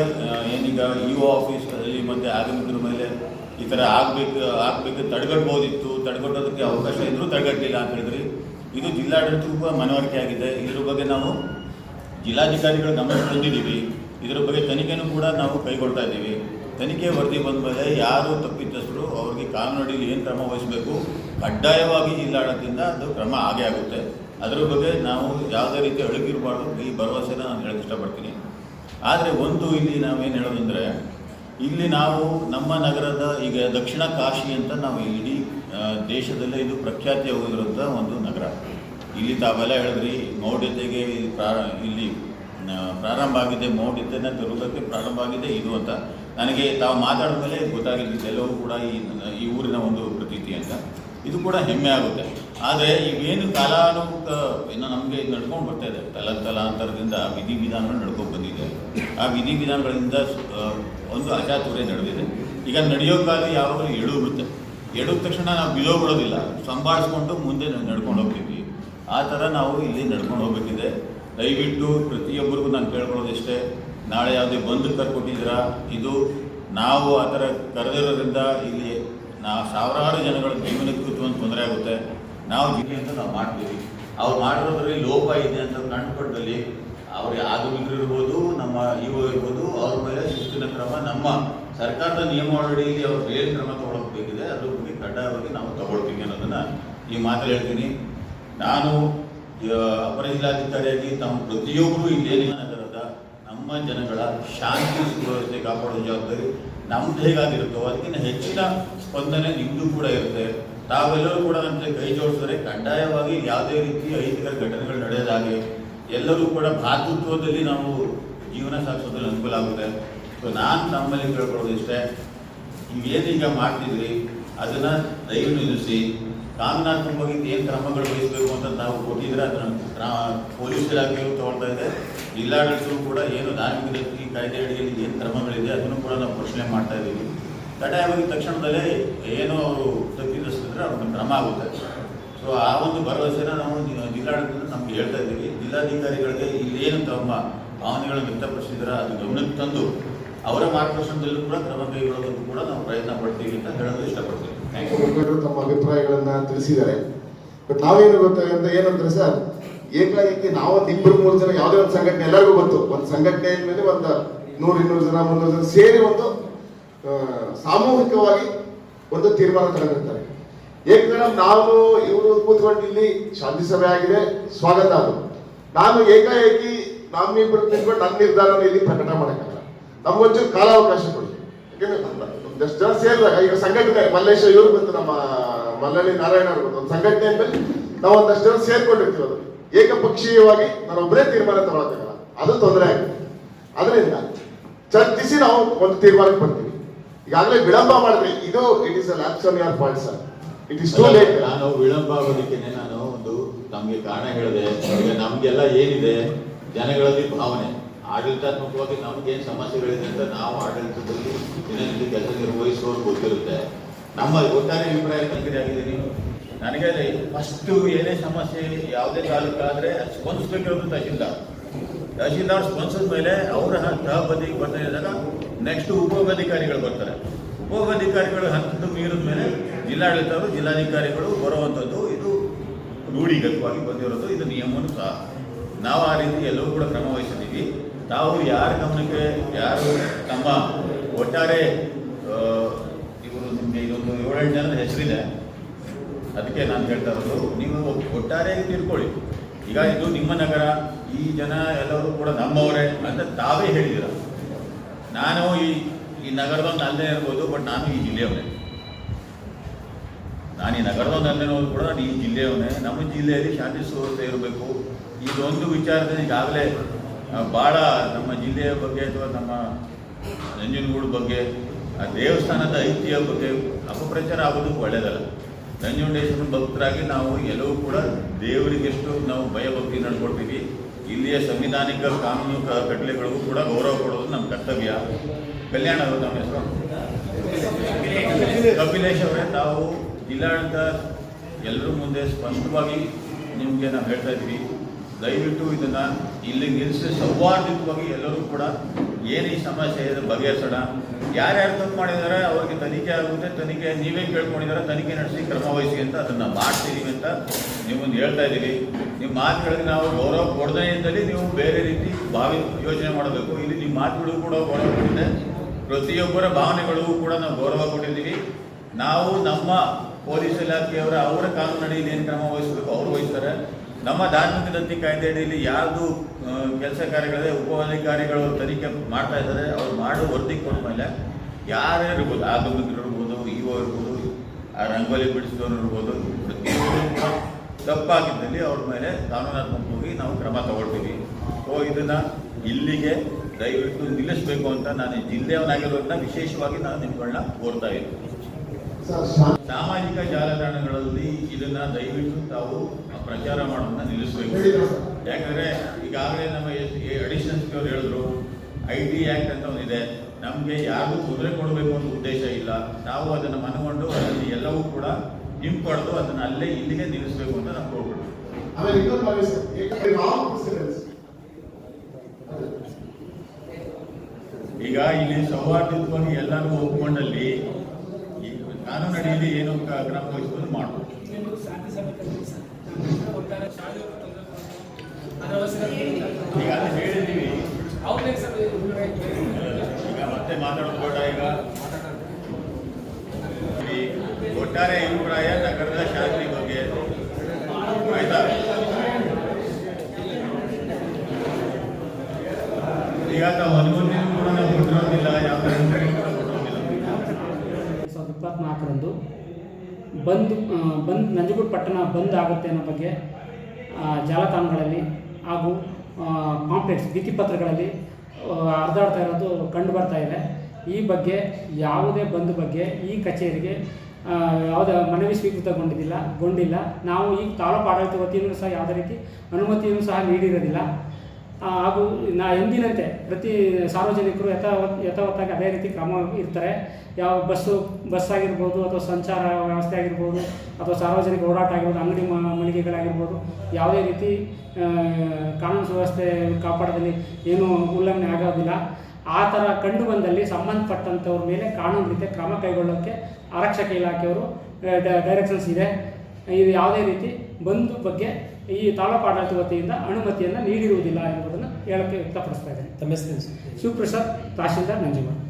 [SPEAKER 1] ಏನೀಗ ಇ ಒ ಆಫೀಸಲ್ಲಿ ಮತ್ತು ಆಗಮಿಕರ ಮೇಲೆ ಈ ಥರ ಆಗಬೇಕು ಆಗಬೇಕು ತಡೆಗಟ್ಬೋದಿತ್ತು ತಡೆಗಟ್ಟೋದಕ್ಕೆ ಅವಕಾಶ ಇದ್ದರೂ ತಡೆಗಟ್ಟಲಿಲ್ಲ ಅಂತ ಹೇಳಿದ್ರಿ. ಇದು ಜಿಲ್ಲಾಡಳಿತಕ್ಕೂ ಮನವರಿಕೆ ಆಗಿದೆ. ಇದ್ರ ಬಗ್ಗೆ ನಾವು ಜಿಲ್ಲಾಧಿಕಾರಿಗಳ ಗಮನ ತಂದಿದ್ದೀವಿ ಇದರ ಬಗ್ಗೆ ತನಿಖೆನೂ ಕೂಡ ನಾವು ಕೈಗೊಳ್ತಾ ಇದ್ದೀವಿ. ತನಿಖೆ ವರದಿ ಬಂದ ಮೇಲೆ ಯಾರು ತಪ್ಪಿತಸ್ಥರು ಅವ್ರಿಗೆ ಕಾನೂನಡಿಯಲ್ಲಿ ಏನು ಕ್ರಮ ವಹಿಸಬೇಕು, ಕಡ್ಡಾಯವಾಗಿ ಜಿಲ್ಲಾಡಳಿತದಿಂದ ಅದು ಕ್ರಮ ಆಗೇ ಆಗುತ್ತೆ. ಅದರ ಬಗ್ಗೆ ನಾವು ಯಾವುದೇ ರೀತಿ ಅಳುಗಿರಬಾರ್ದು ಈ ಭರವಸೆನ ನಾನು ಹೇಳಕ್ಕೆ ಇಷ್ಟಪಡ್ತೀನಿ. ಆದರೆ ಒಂದು ಇಲ್ಲಿ ನಾವೇನು ಹೇಳೋದಂದರೆ ಇಲ್ಲಿ ನಾವು ನಮ್ಮ ನಗರದ ಈಗ ದಕ್ಷಿಣ ಕಾಶಿ ಅಂತ ನಾವು ಇಡೀ ದೇಶದಲ್ಲೇ ಇದು ಪ್ರಖ್ಯಾತಿ ಹೋಗಿರುವಂಥ ಒಂದು ನಗರ. ಇಲ್ಲಿ ತಾವೆಲ್ಲ ಹೇಳಿದ್ರಿ, ಮೌಢ್ಯತೆಗೆ ಇಲ್ಲಿ ಪ್ರಾರಂಭ ಆಗಿದೆ ಮೌಢ್ಯತೆಯನ್ನು ತರುವುದಕ್ಕೆ ಪ್ರಾರಂಭ ಆಗಿದೆ, ಇದು ಅಂತ. ನನಗೆ ತಾವು ಮಾತಾಡಿದ ಮೇಲೆ ಗೊತ್ತಾಗಿದ್ದು ಎಲ್ಲವೂ ಕೂಡ ಈ ಈ ಊರಿನ ಒಂದು ಪ್ರತೀತಿ ಅಂತ. ಇದು ಕೂಡ ಹೆಮ್ಮೆ ಆಗುತ್ತೆ. ಆದರೆ ಈಗೇನು ಕಾಲಾನುಕ ಏನು ನಮಗೆ ನಡ್ಕೊಂಡು ಬರ್ತಾ ಇದೆ. ತಲ, ತಲಾಂತರದಿಂದ ವಿಧಿವಿಧಾನಗಳು ನಡ್ಕೊಂಡು ಬಂದಿದೆ. ಆ ವಿಧಿವಿಧಾನಗಳಿಂದ ಒಂದು ಅಜಾತುರೆ ನಡೆದಿದೆ. ಈಗ ನಡೆಯೋ ಕಾಲ ಯಾವಾಗಲೂ ಎಳುರುತ್ತೆ ಎಡುವ ತಕ್ಷಣ ನಾವು ಬಿಡೋಬಿಡೋದಿಲ್ಲ ಸಂಭಾಳಿಸ್ಕೊಂಡು ಮುಂದೆ ನಡ್ಕೊಂಡು ಹೋಗ್ತೀವಿ. ಆ ಥರ ನಾವು ಇಲ್ಲಿ ನಡ್ಕೊಂಡು ಹೋಗ್ಬೇಕಿದೆ. ದಯವಿಟ್ಟು ಪ್ರತಿಯೊಬ್ಬರಿಗೂ ನಾನು ಕೇಳ್ಕೊಳ್ಳೋದಿಷ್ಟೇ, ನಾಳೆ ಯಾವುದೇ ಬಂದು ಕರ್ಕೊಟ್ಟಿದ್ದೀರಾ ಇದು ನಾವು ಆ ಥರ ಕರೆದಿರೋದ್ರಿಂದ ಇಲ್ಲಿ ನಾವು ಸಾವಿರಾರು ಜನಗಳ ಜೀವನಕ್ಕೂ ಒಂದು ತೊಂದರೆ ಆಗುತ್ತೆ. ನಾವು ಜೀವಿ ಅಂತ ನಾವು ಮಾಡ್ತೀವಿ. ಅವ್ರು ಮಾಡಿರೋದ್ರಲ್ಲಿ ಲೋಪ ಇದೆ ಅಂತ ಕಂಡುಕೊಂಡಲ್ಲಿ ಅವ್ರಿಗೆ ಆಗಮಿಕರು ಇರ್ಬೋದು ನಮ್ಮ ಇವು ಇರ್ಬೋದು ಅವ್ರ ಮೇಲೆ ಶಿಸ್ತಿನ ಕ್ರಮ ನಮ್ಮ ಸರ್ಕಾರದ ನಿಯಮಾವಳಿಯಲ್ಲಿ ಅವ್ರ ಏನು ಕ್ರಮ ತಗೊಳ್ಬೇಕಿದೆ, ಅದ್ರ ಬಗ್ಗೆ ಕಡ್ಡಾಯವಾಗಿ ನಾವು ತಗೊಳ್ತೀವಿ ಅನ್ನೋದನ್ನ ಈ ಮಾತು ಹೇಳ್ತೀನಿ. ನಾನು ಅಪರ ಜಿಲ್ಲಾಧಿಕಾರಿಯಾಗಿ ತಮ್ಮ ಪ್ರತಿಯೊಬ್ಬರು ಇಲ್ಲೇನಿನ ನಗರದ ನಮ್ಮ ಜನಗಳ ಶಾಂತಿ ಸುವ್ಯವಸ್ಥೆ ಕಾಪಾಡೋ ಜವಾಬ್ದಾರಿ ನಮ್ದು ಹೇಗಾಗಿರುತ್ತೋ ಅದಕ್ಕಿಂತ ಹೆಚ್ಚಿನ ಸ್ಪಂದನೆ ನಿಮ್ಮದು ಕೂಡ ಇರುತ್ತೆ. ತಾವೆಲ್ಲರೂ ಕೂಡ ನಮ್ಮ ಕೈ ಜೋಡಿಸಿದ್ರೆ ಕಡ್ಡಾಯವಾಗಿ ಯಾವುದೇ ರೀತಿ ಅಹಿತಕರ ಘಟನೆಗಳು ನಡೆಯೋದಾಗೆ ಎಲ್ಲರೂ ಕೂಡ ಭ್ರಾತೃತ್ವದಲ್ಲಿ ನಾವು ಜೀವನ ಸಾಗಿಸೋದ್ರಲ್ಲಿ ಅನುಕೂಲ ಆಗುತ್ತೆ. ಸೊ ನಾನು ನಮ್ಮಲ್ಲಿ ಕೇಳ್ಕೊಳ್ಳೋದು ಇಷ್ಟೇ ಈಗ ಮಾಡ್ತಿದ್ರಿ, ಅದನ್ನ ದಯವು ನಿಲ್ಲಿಸಿ. ಕಾನೂನಾತ್ಮಕವಾಗಿ ಏನು ಕ್ರಮಗಳು ವಹಿಸಬೇಕು ಅಂತ ನಾವು ಕೊಟ್ಟಿದ್ರೆ ಅದನ್ನು ಪೊಲೀಸ್ ಇಲಾಖೆಯು ತಗೊಳ್ತಾ ಇದೆ. ಜಿಲ್ಲಾಡಳಿತರು ಕೂಡ ಏನು ಧಾರ್ಮಿಕ ದತ್ತಿ ಕಾಯ್ದೆ ಅಡಿಯಲ್ಲಿ ಏನು ಕ್ರಮಗಳಿದೆ, ಅದನ್ನು ಕೂಡ ನಾವು ಪ್ರಶ್ನೆ ಮಾಡ್ತಾ ಇದ್ದೀವಿ. ಕಡ್ಡಾಯವಾಗಿ ತಕ್ಷಣದಲ್ಲೇ ಏನೋ ಅವರು ತಪ್ಪಿದ್ರೆ ಅವ್ರ ಕ್ರಮ ಆಗುತ್ತೆ. ಸೊ ಆ ಒಂದು ಭರವಸೆನ ನಾವು ಜಿಲ್ಲಾಡಳಿತ ನಮ್ಗೆ ಹೇಳ್ತಾ ಇದ್ದೀವಿ. ಜಿಲ್ಲಾಧಿಕಾರಿಗಳಿಗೆ ಇಲ್ಲಿ ಏನು ತಮ್ಮ ಭಾವನೆಗಳನ್ನು ವ್ಯಕ್ತಪಡಿಸಿದ್ರೆ ಅದು ಗಮನಕ್ಕೆ ತಂದು ಅವರ ಮಾರ್ಗದರ್ಶನದಲ್ಲೂ ಕೂಡ ಕ್ರಮ ಕೈಗೊಳ್ಳೋದಕ್ಕೂ ಕೂಡ ನಾವು ಪ್ರಯತ್ನ ಪಡ್ತೀವಿ ಅಂತ ಹೇಳಲು ಇಷ್ಟಪಡ್ತೀವಿ
[SPEAKER 5] ತಮ್ಮ ಅಭಿಪ್ರಾಯಗಳನ್ನ ತಿಳಿಸಿದ್ದಾರೆ. ಬಟ್ ನಾವೇನು ಗೊತ್ತಾಗಂತ ಏನಂದ್ರೆ ಸರ್, ಏಕಾಏಕಿ ನಾವು ಇಬ್ಬರು ಮೂರು ಜನ ಯಾವುದೇ ಒಂದು ಸಂಘಟನೆ ಎಲ್ಲರಿಗೂ ಗೊತ್ತು. ಒಂದು ಸಂಘಟನೆ ಮೇಲೆ ಒಂದು ನೂರು, ಇನ್ನೂರು ಜನ, ಮುನ್ನೂರು ಜನ ಸೇರಿ ಒಂದು ಸಾಮೂಹಿಕವಾಗಿ ಒಂದು ತೀರ್ಮಾನ ತಗೊಂಡಿರ್ತಾರೆ. ಏಕದಮ್ ನಾವು ಇವರು ಕೂತ್ಕೊಂಡು ಇಲ್ಲಿ ಶಾಂತಿ ಸಭೆ ಆಗಿದೆ. ಸ್ವಾಗತ ಅದು. ನಾನು ಏಕಾಏಕಿ ನಮ್ಮಿಬ್ಬರು ನಿಂತ್ಕೊಂಡು ನನ್ನ ನಿರ್ಧಾರನ ಇಲ್ಲಿ ಪ್ರಕಟ ಮಾಡೋಕ್ಕಲ್ಲ ನಮ್ಗೊಂಚೂರು ಕಾಲಾವಕಾಶ ಕೊಡಿ. ಒಂದಷ್ಟು ಜನ ಸೇರಿದಾಗ, ಈಗ ಸಂಘಟನೆ, ಮಲ್ಲೇಶ ಇವರು ಬಂತು ನಮ್ಮ ಮಲ್ಲಳ್ಳಿ ನಾರಾಯಣ ಅವರು ಒಂದು ಸಂಘಟನೆ ಮೇಲೆ ನಾವು ಒಂದಷ್ಟು ಜನ ಸೇರ್ಕೊಂಡಿರ್ತೀವಿ ಅದು. ಏಕಪಕ್ಷೀಯವಾಗಿ ನಾನು ಒಬ್ಬರೇ ತೀರ್ಮಾನ ತಗೊಳಕ್ಕಾಗಲ್ಲ. ಅದು ತೊಂದರೆ ಆಗಿದೆ. ಅದರಿಂದ ಚರ್ಚಿಸಿ ನಾವು ಒಂದು ತೀರ್ಮಾನಕ್ಕೆ ಬರ್ತೀವಿ. ಈಗಾಗಲೇ ವಿಳಂಬ ಮಾಡಿದ್ರೆ ಇದು it is lapse on your point sir it is too late
[SPEAKER 1] ನಾನು ವಿಳಂಬ ಆಗೋದಕ್ಕೆ ನಾನು ಒಂದು ನಮಗೆ ಕಾರಣ ಹೇಳಿದೆ. ಈಗ ನಮಗೆಲ್ಲ ಏನಿದೆ? ಜನಗಳಲ್ಲಿ ಭಾವನೆ. ಆಡಳಿತಾತ್ಮಕವಾಗಿ ನಮ್ಗೆ ಏನು ಸಮಸ್ಯೆಗಳಿದೆ ಅಂತ ನಾವು ಆಡಳಿತದಲ್ಲಿ ದಿನನಿತ್ಯ ಕೆಲಸ ನಿರ್ವಹಿಸುವವ್ರು ಗೊತ್ತಿರುತ್ತೆ. ನಮ್ಮ ಒಟ್ಟಾರೆ ಅಭಿಪ್ರಾಯ ಕಂಕರಿ ಆಗಿದೆ ನೀವು ನನಗೆ ಫಸ್ಟು ಏನೇ ಸಮಸ್ಯೆ ಯಾವುದೇ ತಾಲೂಕಾದರೆ ಸ್ಪಂದಿಸ್ಬೇಕಿರೋದು ತಹಶೀಲ್ದಾರ್. ತಹಶೀಲ್ದಾರ್ ಸ್ಪಂದಿಸಿದ ಮೇಲೆ ಅವರ ಸಹಬದಿಗೆ ಬರ್ತಾ ಇದ್ದಾಗ ನೆಕ್ಸ್ಟ್ ಉಪವಿಧಿಕಾರಿಗಳು ಬರ್ತಾರೆ. ಉಪೋಗಾಧಿಕಾರಿಗಳು ಹಂತದ ಮೀರಿದ ಮೇಲೆ ಜಿಲ್ಲಾಡಳಿತರು ಜಿಲ್ಲಾಧಿಕಾರಿಗಳು ಬರುವಂಥದ್ದು ಇದು ರೂಢಿಗತವಾಗಿ ಬಂದಿರೋದು, ಇದು ನಿಯಮನೂ ಸಹ. ನಾವು ಆ ರೀತಿ ಎಲ್ಲವೂ ಕೂಡ ಕ್ರಮ ವಹಿಸಿದ್ದೀವಿ. ತಾವು ಯಾರ ಗಮನಕ್ಕೆ, ಯಾರು ತಮ್ಮ ಒಟ್ಟಾರೆ ಇವರು ನಿಮಗೆ ಇದೊಂದು ಏಳೆಂಟು ಜನದ ಹೆಸರಿದೆ. ಅದಕ್ಕೆ ನಾನು ಹೇಳ್ತಾ ಇರೋದು, ನೀವು ಒಟ್ಟಾರೆ ತಿಳ್ಕೊಳ್ಳಿ ಈಗ ಇದು ನಿಮ್ಮ ನಗರ, ಈ ಜನ ಎಲ್ಲರೂ ಕೂಡ ನಮ್ಮವರೇ ಅಂತ ತಾವೇ ಹೇಳಿದ್ದೀರ. ನಾನು ಈ ಈ ನಗರದೊಂದು ಅಲ್ಲೇ ಇರ್ಬೋದು, ಬಟ್ ನಾನು ಈ ಜಿಲ್ಲೆಯವನೇ ನಾನು ಈ ನಗರದೊಂದು ಅಲ್ಲೇನೋದು ಕೂಡ ನಾನು ಈ ಜಿಲ್ಲೆಯವನೇ. ನಮ್ಮ ಜಿಲ್ಲೆಯಲ್ಲಿ ಶಾಂತಿ ಸುವ್ಯವಸ್ಥೆ ಇರಬೇಕು. ಇದೊಂದು ವಿಚಾರದಲ್ಲಿ ಈಗಾಗಲೇ ಭಾಳ ನಮ್ಮ ಜಿಲ್ಲೆಯ ಬಗ್ಗೆ ಅಥವಾ ನಮ್ಮ ನಂಜನಗೂಡು ಬಗ್ಗೆ, ಆ ದೇವಸ್ಥಾನದ ಐತಿಹ್ಯ ಬಗ್ಗೆ ಅಪಪ್ರಚಾರ ಆಗೋದು ಒಳ್ಳೆಯದಲ್ಲ ನಂಜುಂಡೇಶ್ವರ ಭಕ್ತರಾಗಿ ನಾವು ಎಲ್ಲವೂ ಕೂಡ ದೇವರಿಗೆಷ್ಟು ನಾವು ಭಯಭಕ್ತಿ ನಡ್ಕೊಳ್ತೀವಿ. ಇಲ್ಲಿಯ ಸಂವಿಧಾನಿಕ ಕಾನೂನು ಕಟ್ಟಲೆಗಳಿಗೂ ಕೂಡ ಗೌರವ ಕೊಡೋದು ನಮ್ಮ ಕರ್ತವ್ಯ. ಕಲ್ಯಾಣ ನಮ್ಮ ಹೆಸರು. ಕಪಿಲೇಶ್ ಅವರೇ, ತಾವು ಜಿಲ್ಲಾಡಳಿತ ಎಲ್ಲರ ಮುಂದೆ ಸ್ಪಷ್ಟವಾಗಿ ನಿಮಗೆ ನಾವು ಹೇಳ್ತಾ ಇದ್ವಿ ದಯವಿಟ್ಟು ಇದನ್ನು ಇಲ್ಲಿ ನಿಲ್ಲಿಸಿ ಸೌಹಾರ್ದಿತವಾಗಿ ಎಲ್ಲರೂ ಕೂಡ ಏನು ಈ ಸಮಸ್ಯೆ ಇದೆ ಬಗೆಹರಿಸೋಣ. ಯಾರ್ಯಾರು ತಪ್ಪು ಮಾಡಿದ್ದಾರೆ ಅವರಿಗೆ ತನಿಖೆ ಆಗುತ್ತೆ. ತನಿಖೆ ನೀವೇ ಕೇಳ್ಕೊಂಡಿದ್ದಾರೆ ತನಿಖೆ ನಡೆಸಿ ಕ್ರಮ ವಹಿಸಿ ಅಂತ ಅದನ್ನು ಮಾಡ್ತಿದ್ದೀವಿ ಅಂತ ನಿಮ್ಮನ್ನು ಹೇಳ್ತಾ ಇದ್ದೀವಿ ನಿಮ್ಮ ಮಾತುಗಳಿಗೆ ನಾವು ಗೌರವ ಕೊಡದೇ ಇದ್ದಲ್ಲಿ ನೀವು ಬೇರೆ ರೀತಿ ಭಾವಿ ಯೋಚನೆ ಮಾಡಬೇಕು. ಇಲ್ಲಿ ನಿಮ್ಮ ಮಾತುಗಳು ಕೂಡ ಗೌರವ ಕೊಟ್ಟಿದೆ ಪ್ರತಿಯೊಬ್ಬರ ಭಾವನೆಗಳಿಗೂ ಕೂಡ ನಾವು ಗೌರವ ಕೊಟ್ಟಿದ್ದೀವಿ. ನಾವು ನಮ್ಮ ಪೊಲೀಸ್ ಇಲಾಖೆಯವರ ಅವರ ಕಾನೂನು ಅಡಿಯಲ್ಲಿ ಏನು ಕ್ರಮ ವಹಿಸಬೇಕು ಅವರು ವಹಿಸ್ತಾರೆ. ನಮ್ಮ ಧಾರ್ಮಿಕ ದತ್ತಿ ಕಾಯ್ದೆ ಅಡಿಯಲ್ಲಿ ಕೆಲಸ ಕಾರ್ಯಗಳಿದೆ ಉಪಾಧಿಕಾರಿಗಳು ತನಿಖೆ ಮಾಡ್ತಾ ಇದ್ದಾರೆ, ಅವ್ರು ಮಾಡೋ ವರದಿ ಕೊಟ್ಟ ಮೇಲೆ ಯಾರೇ ಇರ್ಬೋದು, ಆಗಮಿಕರು ಇರ್ಬೋದು, ಇಒ ಇರ್ಬೋದು, ಆ ರಂಗೋಲಿ ಬಿಡಿಸಿದವರು ಇರ್ಬೋದು, ಪ್ರತಿಯೊಬ್ಬರು ತಪ್ಪಾಗಿದ್ದಲ್ಲಿ ಅವ್ರ ಮೇಲೆ ಕಾನೂನಾತ್ಮಕವಾಗಿ ನಾವು ಕ್ರಮ ತಗೊಳ್ತೀವಿ. ಸೊ ಇದನ್ನ ಇಲ್ಲಿಗೆ ದಯವಿಟ್ಟು ನಿಲ್ಲಿಸಬೇಕು ಅಂತ ನಾನು ಜಿಲ್ಲೆಯವನಾಗಿರೋದನ್ನ ವಿಶೇಷವಾಗಿ ನಾನು ನಿಮ್ಗಳನ್ನ ಕೋರ್ತಾ ಇದ್ದೀನಿ. ಸಾಮಾಜಿಕ ಜಾಲತಾಣಗಳಲ್ಲಿ ಇದನ್ನ ದಯವಿಟ್ಟು ತಾವು ಪ್ರಚಾರ ಮಾಡೋದನ್ನ ನಿಲ್ಲಿಸಬೇಕು. ಯಾಕಂದ್ರೆ ಈಗಾಗಲೇ ನಮ್ಮ ಅಡಿಷನಲ್ ಅವರು ಹೇಳಿದ್ರು, ಐ ಟಿ ಆಕ್ಟ್ ಅಂತ ಒಂದಿದೆ ನಮಗೆ ಯಾರಿಗೂ ತೊಂದರೆ ಕೊಡಬೇಕು ಅನ್ನೋ ಉದ್ದೇಶ ಇಲ್ಲ. ನಾವು ಅದನ್ನು ಮನಗೊಂಡು ಅದನ್ನು ಎಲ್ಲವೂ ಕೂಡ ಹಿಂಪಡೆದು ಅದನ್ನ ಅಲ್ಲೇ ಇಲ್ಲಿಗೆ ನಿಲ್ಲಿಸಬೇಕು ಅಂತ ನಾವು ಕೋರ್ಬಿಟ್ಟು ಈಗ ಇಲ್ಲಿ ಸೌಹಾರ್ದಿತವಾಗಿ ಎಲ್ಲರಿಗೂ ಒಪ್ಪಿಕೊಂಡಲ್ಲಿ ಕಾನೂನು ಅಡಿಯಲ್ಲಿ ಏನು ಕ್ರಮ ವಹಿಸೋದು ಮಾಡ್ಬೋದು ಈಗ ಈಗ ಮತ್ತೆ ಮಾತಾಡೋದು ಬೇಡ ಈಗ ಒಟ್ಟಾರೆ ಅಭಿಪ್ರಾಯ ನಗರದ ಶಾಂತಿ ಬಗ್ಗೆ. ಆಯ್ತಾ? ಈಗ ನಾವು ಅನುಮತಿ ಕೂಡ ನಾವು ಕೊಟ್ಟಿರೋದಿಲ್ಲ ಯಾವ ಅನುಮತಿ ಕೂಡ ಕೊಟ್ಟಿರೋದಿಲ್ಲ
[SPEAKER 12] ಸಾವಿರದ ಇಪ್ಪತ್ನಾಲ್ಕರಂದು ಬಂದ್ ಬಂದ್, ನಂಜನಗೂಡು ಪಟ್ಟಣ ಬಂದ್ ಆಗುತ್ತೆ ಅನ್ನೋ ಬಗ್ಗೆ ಜಾಲತಾಣಗಳಲ್ಲಿ ಹಾಗೂ ಕಾಂಪ್ಲೆಕ್ಸ್ ಭಿತ್ತಿಪತ್ರಗಳಲ್ಲಿ ಹರಿದಾಡ್ತಾ ಇರೋದು ಕಂಡು ಬರ್ತಾ ಇದೆ. ಈ ಬಗ್ಗೆ ಯಾವುದೇ ಬಂದ್ ಬಗ್ಗೆ ಈ ಕಚೇರಿಗೆ ಯಾವುದೇ ಮನವಿ ಸ್ವೀಕೃತಗೊಂಡಿದ್ದಿಲ್ಲ, ಗೊಂಡಿಲ್ಲ. ನಾವು ಈ ತಾಲೂಕು ಆಡಳಿತ ವತಿಯಿಂದ ಸಹ ಯಾವುದೇ ರೀತಿ ಅನುಮತಿಯನ್ನು ಸಹ ನೀಡಿರೋದಿಲ್ಲ. ಹಾಗೂ ನಾ ಎಂದಿನಂತೆ ಪ್ರತಿ ಸಾರ್ವಜನಿಕರು ಯಥಾವತ್ ಯಥಾವತ್ತಾಗಿ ಅದೇ ರೀತಿ ಕ್ರಮ ಇರ್ತಾರೆ ಯಾವ ಬಸ್ಸು, ಬಸ್ ಆಗಿರ್ಬೋದು ಅಥವಾ ಸಂಚಾರ ವ್ಯವಸ್ಥೆ ಆಗಿರ್ಬೋದು ಅಥವಾ ಸಾರ್ವಜನಿಕ ಓಡಾಟ ಆಗಿರ್ಬೋದು, ಅಂಗಡಿ ಮಳಿಗೆಗಳಾಗಿರ್ಬೋದು, ಯಾವುದೇ ರೀತಿ ಕಾನೂನು ಸುವ್ಯವಸ್ಥೆ ಕಾಪಾಡೋದಲ್ಲಿ ಏನೂ ಉಲ್ಲಂಘನೆ ಆಗೋದಿಲ್ಲ. ಆ ಥರ ಕಂಡು ಬಂದಲ್ಲಿ ಸಂಬಂಧಪಟ್ಟಂಥವ್ರ ಮೇಲೆ ಕಾನೂನು ರೀತಿ ಕ್ರಮ ಕೈಗೊಳ್ಳೋಕ್ಕೆ ಆರಕ್ಷಕ ಇಲಾಖೆಯವರು ಡೈರೆಕ್ಷನ್ಸ್ ಇದೆ. ಇದು ಯಾವುದೇ ರೀತಿ ಬಂದು ಬಗ್ಗೆ ಈ ತಾಲೂಕು ಆಡಳಿತ ವತಿಯಿಂದ ಅನುಮತಿಯನ್ನು ನೀಡಿರುವುದಿಲ್ಲ ಎಂಬುದನ್ನು ಹೇಳಕ್ಕೆ ವ್ಯಕ್ತಪಡಿಸ್ತಾ ಇದ್ದೇನೆ. ಶಿವಪ್ರಸಾದ್ ತಹಶೀಲ್ದಾರ್ ನಂಜುಗೌಡ